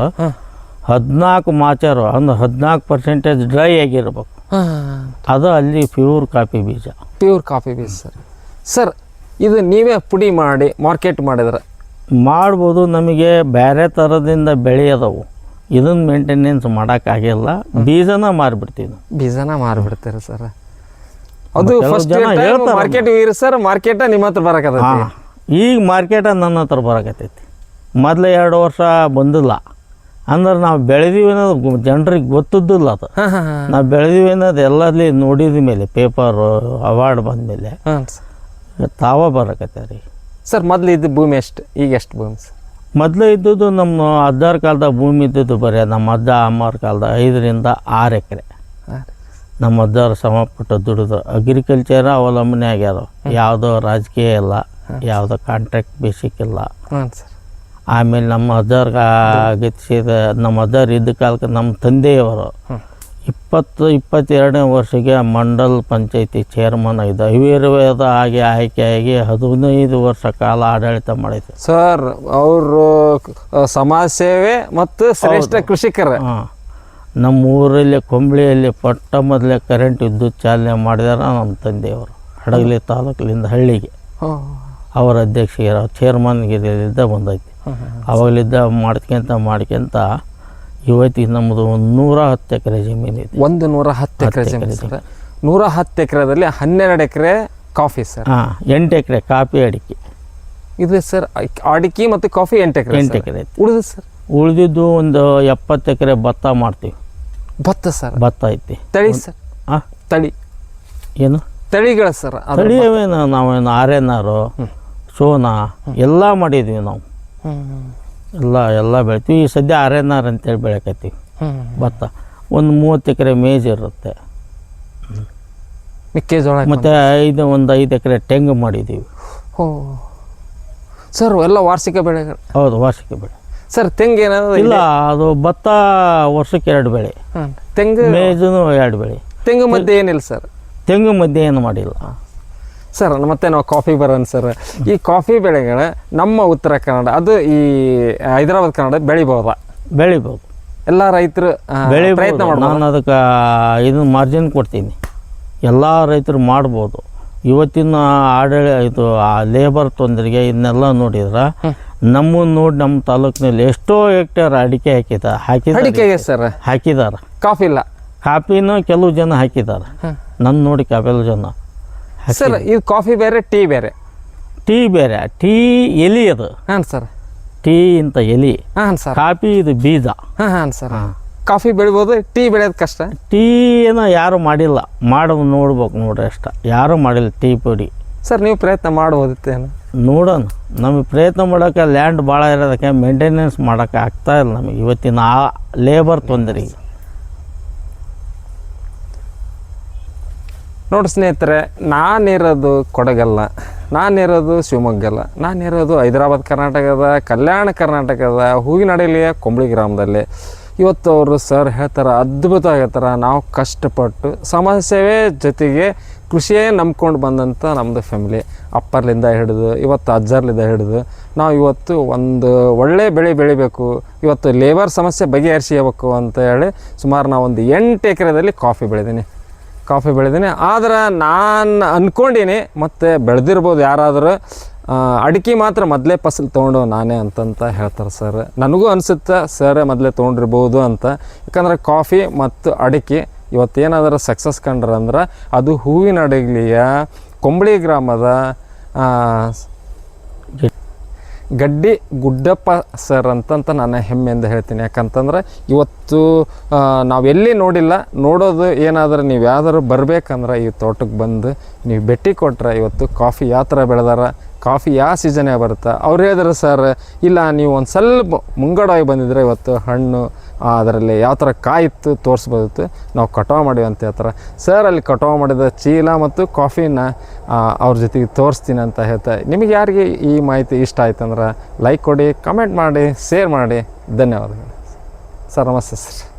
ಹದಿನಾಲ್ಕು ಮಾಚಾರು ಅಂದ್ರೆ ಹದಿನಾಲ್ಕು ಪರ್ಸೆಂಟೇಜ್ ಡ್ರೈ ಆಗಿರ್ಬೇಕು. ಅದು ಅಲ್ಲಿ ಪ್ಯೂರ್ ಕಾಫಿ ಬೀಜ. ಪ್ಯೂರ್ ಕಾಫಿ ಬೀಜ ಸರ್. ಸರ್ ಇದು ನೀವೇ ಪುಡಿ ಮಾಡಿ ಮಾರ್ಕೆಟ್ ಮಾಡಿದ್ರೆ? ಮಾಡ್ಬೋದು ನಮಗೆ ಬೇರೆ ಥರದಿಂದ ಬೆಳೆ ಇದನ್ನು ಇದನ್ನ ಮೇಂಟೆನೆನ್ಸ್ ಮಾಡೋಕ್ಕಾಗಿಲ್ಲ. ಬೀಜನ ಮಾರಿಬಿಡ್ತೀವಿ ನಾವು. ಬೀಜನ ಮಾರಿಬಿಡ್ತೀರಿ ಸರ್? ಅದು ಫಸ್ಟ್. ಮಾರ್ಕೆಟ್ ಇರಿ ಸರ್ ಮಾರ್ಕೆಟ ನಿಮ್ಮ ಹತ್ರ ಬರಕತ್ತ ಈಗ ಮಾರ್ಕೆಟ ನನ್ನ ಹತ್ರ ಬರಕತ್ತೈತಿ. ಮೊದಲು ಎರಡು ವರ್ಷ ಬಂದಿಲ್ಲ. ಅಂದ್ರೆ ನಾವು ಬೆಳೆದೀವಿ ಅನ್ನೋದು ಜನರಿಗೆ ಗೊತ್ತಿದ್ದಿಲ್ಲ ಅದು. ನಾವು ಬೆಳೆದೀವಿ ಅನ್ನೋದು ಎಲ್ಲರಲ್ಲಿ ನೋಡಿದ ಮೇಲೆ ಪೇಪರು ಅವಾರ್ಡ್ ಬಂದಮೇಲೆ. ತಾವ ಬರಕತ್ತೆ ಬರಕತ್ತಾರೆ ಸರ್ ಮೊದ್ಲು ಇದ್ದ ಭೂಮಿ ಎಷ್ಟು? ಈಗ ಎಷ್ಟು ಭೂಮಿ ಸರ್ ಮೊದಲು ಇದ್ದದ್ದು ನಮ್ಮ ಅಜ್ಜಾರ ಕಾಲದ ಭೂಮಿ ಇದ್ದದ್ದು ಬರೀ ನಮ್ಮ ಅಜ್ಜ ಅಮ್ಮರ ಕಾಲದ ಐದರಿಂದ ಆರು ಎಕರೆ. ನಮ್ಮ ಅಜ್ಜಾರು ಶ್ರಮಪಟ್ಟು ದುಡಿದು ಅಗ್ರಿಕಲ್ಚರ್ ಅವಲಂಬನೆ ಆಗ್ಯಾರ ಯಾವುದೋ ರಾಜಕೀಯ ಇಲ್ಲ ಯಾವುದೋ ಕಾಂಟ್ರಾಕ್ಟ್ ಬೇಸಿಕ್ ಇಲ್ಲ. ಆಮೇಲೆ ನಮ್ಮ ಅಜ್ಜಾರ್ಗ ಗತಿಸಿದ ನಮ್ಮ ಅಜ್ಜಾರು ಇದ್ದ ಕಾಲಕ್ಕೆ ನಮ್ಮ ತಂದೆಯವರು. ಇಪ್ಪತ್ತು ಇಪ್ಪತ್ತೆರಡನೇ ವರ್ಷಕ್ಕೆ ಮಂಡಲ್ ಪಂಚಾಯತಿ ಚೇರ್ಮನ್ ಆಗಿದ್ದ. ಆಯುರ್ವೇದ ಆಗಿ ಆಯ್ಕೆಯಾಗಿ ಹದಿನೈದು ವರ್ಷ ಕಾಲ ಆಡಳಿತ ಮಾಡಿದ್ರು. ಸರ್ ಅವರು ಸಮಾಜ ಸೇವೆ ಮತ್ತು ಶ್ರೇಷ್ಠ ಕೃಷಿಕರ. ನಮ್ಮ ಊರಲ್ಲಿ ಕೊಂಬಳಿಯಲ್ಲಿ ಪಟ್ಟ ಮೊದಲೇ ಕರೆಂಟ್ ವಿದ್ಯುತ್ ಚಾಲನೆ ಮಾಡಿದಾರ ನಮ್ಮ ತಂದೆಯವರು ಹಡಗಲಿ ತಾಲೂಕಿನಿಂದ ಹಳ್ಳಿಗೆ. ಅವರ ಅಧ್ಯಕ್ಷ ಚೇರ್ಮನ್ಗಿರಿಲಿದ್ದ ಬಂದೈತಿ. ಅವಾಗಲಿದ್ದ ಮಾಡ್ಕೊಂತ ಮಾಡ್ಕೊಂತ ಇವತ್ತಿಗೆ ನಮ್ಮದು ಒಂದು ನೂರ ಹತ್ತು ಎಕರೆ ಜಮೀನು ಇದೆ ಒಂದು ನೂರ ಹತ್ತು ಎಕರೆ ಜಮೀನು ಸರ್. ನೂರ ಹತ್ತು ಎಕರೆದಲ್ಲಿ ಹನ್ನೆರಡು ಎಕರೆ ಕಾಫಿ ಸರ್. ಹಾಂ ಎಂಟು ಎಕರೆ ಕಾಫಿ ಅಡಿಕೆ. ಇದು ಸರ್ ಅಡಿಕೆ ಮತ್ತು ಕಾಫಿ ಎಂಟು ಎಕರೆ ಎಂಟು ಎಕರೆ ಉಳಿದು ಸರ್? ಉಳಿದಿದ್ದು ಒಂದು ಎಪ್ಪತ್ತು ಎಕರೆ ಭತ್ತ ಮಾಡ್ತೀವಿ. ಭತ್ತ ಸರ್. ಭತ್ತ ಐತಿ. ತಳಿ ಸರ್. ಆ? ತಳಿ. ಏನು? ತಳಿಗಳ ಸರ್ ತಳಿಯವೇನು ನಾವೇನು ಆರ್ ಎನ್ ಆರು ಸೋನಾ ಎಲ್ಲ ಮಾಡಿದ್ವಿ ನಾವು. ಎಲ್ಲ ಎಲ್ಲ ಬೆಳಿತೀವಿ. ಈ ಸದ್ಯ ಆರ್ ಎನ್ ಆರ್ ಅಂತೇಳಿ ಬೆಳಕತ್ತೀವಿ ಭತ್ತ. ಒಂದು ಮೂವತ್ತು ಎಕರೆ ಮೇಜ್ ಇರುತ್ತೆ. ಮೆಕ್ಕೆಜೋಳ ಮತ್ತು ಐದು ಒಂದು ಐದು ಎಕರೆ ತೆಂಗು ಮಾಡಿದ್ದೀವಿ ಓ ಸರ್ ಎಲ್ಲ ವಾರ್ಷಿಕ ಬೆಳೆಗಳು. ಹೌದು ವಾರ್ಷಿಕ ಬೆಳೆ. ಸರ್ ತೆಂಗು ಏನಾದ್ರು ಇಲ್ಲ ಅದು ಭತ್ತ ವರ್ಷಕ್ಕೆ ಎರಡು ಬೆಳೆ. ತೆಂಗು ಮೇಜುನು ಎರಡು ಬೆಳೆ. ತೆಂಗು ಮಧ್ಯೆ ಏನಿಲ್ಲ ಸರ್? ತೆಂಗು ಮಧ್ಯೆ ಏನು ಮಾಡಿಲ್ಲ. ಸರ್ ಮತ್ತೆ ನಾವು ಕಾಫಿ ಬರೋಣ ಸರ್. ಈ ಕಾಫಿ ಬೆಳೆಗಳ ನಮ್ಮ ಉತ್ತರ ಕನ್ನಡ ಅದು ಈ ಹೈದರಾಬಾದ್ ಕನ್ನಡ ಬೆಳಿಬೋದಾ? ಬೆಳಿಬೋದು. ಎಲ್ಲ ರೈತರು ಬೆಳೆ ಪ್ರಯತ್ನ ಮಾಡ್ಬೋದು? ನಾನು ಅದಕ್ಕೆ ಇದು ಮಾರ್ಜಿನ್ ಕೊಡ್ತೀನಿ. ಎಲ್ಲ ರೈತರು ಮಾಡ್ಬೋದು. ಇವತ್ತಿನ ಆಡಳಿ ಇದು ಆ ಲೇಬರ್ ತೊಂದರೆಗೆ ಇದನ್ನೆಲ್ಲ ನೋಡಿದ್ರೆ ನಮ್ಮನ್ನು ನೋಡಿ ನಮ್ಮ ತಾಲೂಕಿನಲ್ಲಿ ಎಷ್ಟೋ ಹೆಕ್ಟೇರ್ ಅಡಿಕೆ ಹಾಕಿದ ಹಾಕಿದ ಸರ್? ಹಾಕಿದಾರ ಕಾಫಿ ಇಲ್ಲ? ಕಾಫಿನೂ ಕೆಲವು ಜನ ಹಾಕಿದ್ದಾರೆ. ನನ್ನ ನೋಡಿ ಕೆಲವು ಜನ ಸರ್ ಇದು ಕಾಫಿ ಬೇರೆ ಟೀ ಬೇರೆ? ಟೀ ಬೇರೆ ಟೀ ಎಲಿ ಅದು. ಹಾಂ ಸರ್. ಟೀ ಇಂಥ ಎಲಿ. ಹಾಂ ಸರ್. ಕಾಫಿ ಇದು ಬೀಜ. ಹಾಂ ಹಾಂ ಸರ್. ಕಾಫಿ ಬೆಳಿಬೋದು ಟೀ ಬೆಳೆಯೋದು ಕಷ್ಟ. ಟೀ ಏನೋ ಯಾರು ಮಾಡಿಲ್ಲ. ಮಾಡೋದು ನೋಡ್ಬೇಕು ನೋಡ್ರಿ ಅಷ್ಟ. ಯಾರೂ ಮಾಡಿಲ್ಲ ಟೀ ಪುಡಿ. ಸರ್ ನೀವು ಪ್ರಯತ್ನ ಮಾಡ್ಬೋದಿತ್ತೇನು? ನೋಡೋಣ. ನಮಗೆ ಪ್ರಯತ್ನ ಮಾಡೋಕ್ಕೆ ಲ್ಯಾಂಡ್ ಭಾಳ ಇರೋದಕ್ಕೆ ಮೇಂಟೆನೆನ್ಸ್ ಮಾಡೋಕ್ಕೆ ಆಗ್ತಾ ಇಲ್ಲ ನಮಗೆ. ಇವತ್ತಿನ ಆ ಲೇಬರ್ ತೊಂದರೆ ನೋಡಿ ಸ್ನೇಹಿತರೆ ನಾನಿರೋದು ಕೊಡಗಲ್ಲ. ನಾನಿರೋದು ಶಿವಮೊಗ್ಗಲ್ಲ. ನಾನಿರೋದು ಹೈದರಾಬಾದ್ ಕರ್ನಾಟಕದ ಕಲ್ಯಾಣ ಕರ್ನಾಟಕದ ಹೂವಿನಡಲಿಯ ಕೊಂಬಳಿ ಗ್ರಾಮದಲ್ಲಿ. ಇವತ್ತು ಅವರು ಸರ್ ಹೇಳ್ತಾರೆ ಅದ್ಭುತ ಹೇಳ್ತಾರೆ. ನಾವು ಕಷ್ಟಪಟ್ಟು ಸಮಾಜ ಜೊತೆಗೆ ಕೃಷಿಯೇ ನಂಬ್ಕೊಂಡು ಬಂದಂಥ ನಮ್ಮದು ಫ್ಯಾಮಿಲಿ ಅಪ್ಪರ್ಲಿಂದ ಹಿಡಿದು, ಇವತ್ತು ಅಜ್ಜರ್ಲಿಂದ ಹಿಡಿದು, ನಾವು ಇವತ್ತು ಒಂದು ಒಳ್ಳೆ ಬೆಳೆ ಬೆಳಿಬೇಕು. ಇವತ್ತು ಲೇಬರ್ ಸಮಸ್ಯೆ ಬಗೆಹರಿಸಬೇಕು ಅಂತ ಹೇಳಿ ಸುಮಾರು ನಾವು ಒಂದು ಎಂಟು ಎಕರೆದಲ್ಲಿ ಕಾಫಿ ಬೆಳೆದೀನಿ. ಕಾಫಿ ಬೆಳೆದೀನಿ. ಆದ್ರೆ ನಾನು ಅಂದ್ಕೊಂಡೀನಿ ಮತ್ತು ಬೆಳೆದಿರ್ಬೋದು ಯಾರಾದರೂ. ಅಡಿಕೆ ಮಾತ್ರ ಮೊದಲೇ ಫಸಲು ತೊಗೊಂಡು ನಾನೇ ಅಂತಂತ ಹೇಳ್ತಾರೆ ಸರ್. ನನಗೂ ಅನಿಸುತ್ತೆ ಸರ್ ಮೊದಲೇ ತೊಗೊಂಡಿರ್ಬೋದು ಅಂತ. ಯಾಕಂದ್ರೆ ಕಾಫಿ ಮತ್ತು ಅಡಿಕೆ ಇವತ್ತೇನಾದರೂ ಸಕ್ಸಸ್ ಕಂಡ್ರಂದ್ರೆ ಅದು ಹೂವಿನ ಅಡಗಲಿಯ ಕೊಂಬಳಿ ಗ್ರಾಮದ ಗಡ್ಡಿ ಗುಡ್ಡಪ್ಪ ಸರ್ ಅಂತಂತ ನಾನು ಹೆಮ್ಮೆಯಿಂದ ಹೇಳ್ತೀನಿ. ಯಾಕಂತಂದ್ರೆ ಇವತ್ತು ನಾವೆಲ್ಲಿ ನೋಡಿಲ್ಲ, ನೋಡೋದು ಏನಾದರೂ ನೀವು ಯಾವ್ದಾದ್ರು ಬರಬೇಕಂದ್ರೆ ಈ ತೋಟಕ್ಕೆ ಬಂದು ನೀವು ಭೇಟಿ ಕೊಟ್ಟರೆ ಇವತ್ತು ಕಾಫಿ ಯಾವ ಥರ ಬೆಳೆದಾರ ಕಾಫಿ ಯಾವ ಸೀಸನ್ನೇ ಬರುತ್ತೆ? ಅವ್ರು ಹೇಳಿದ್ರು, ಸರ್, ಇಲ್ಲ, ನೀವು ಒಂದು ಸ್ವಲ್ಪ ಮುಂಗಡವಾಗಿ ಬಂದಿದ್ರೆ ಇವತ್ತು ಹಣ್ಣು ಅದರಲ್ಲಿ ಯಾವ ಥರ ಕಾಯಿತ್ತು ತೋರಿಸ್ಬೋದಿತ್ತು. ನಾವು ಕಟಾವು ಮಾಡಿವಿ ಅಂತ ಹೇಳ್ತಾರೆ. ಸರ್, ಅಲ್ಲಿ ಕಟಾವು ಮಾಡಿದ ಚೀಲ ಮತ್ತು ಕಾಫಿನ ಅವ್ರ ಜೊತೆಗೆ ತೋರಿಸ್ತೀನಿ ಅಂತ ಹೇಳ್ತಾ, ನಿಮಗೆ ಯಾರಿಗೆ ಈ ಮಾಹಿತಿ ಇಷ್ಟ ಆಯ್ತು ಅಂದ್ರೆ ಲೈಕ್ ಕೊಡಿ ಕಮೆಂಟ್ ಮಾಡಿ ಶೇರ್ ಮಾಡಿ. ಧನ್ಯವಾದಗಳು. ಸರ್, ನಮಸ್ತೆ, ಸರ್.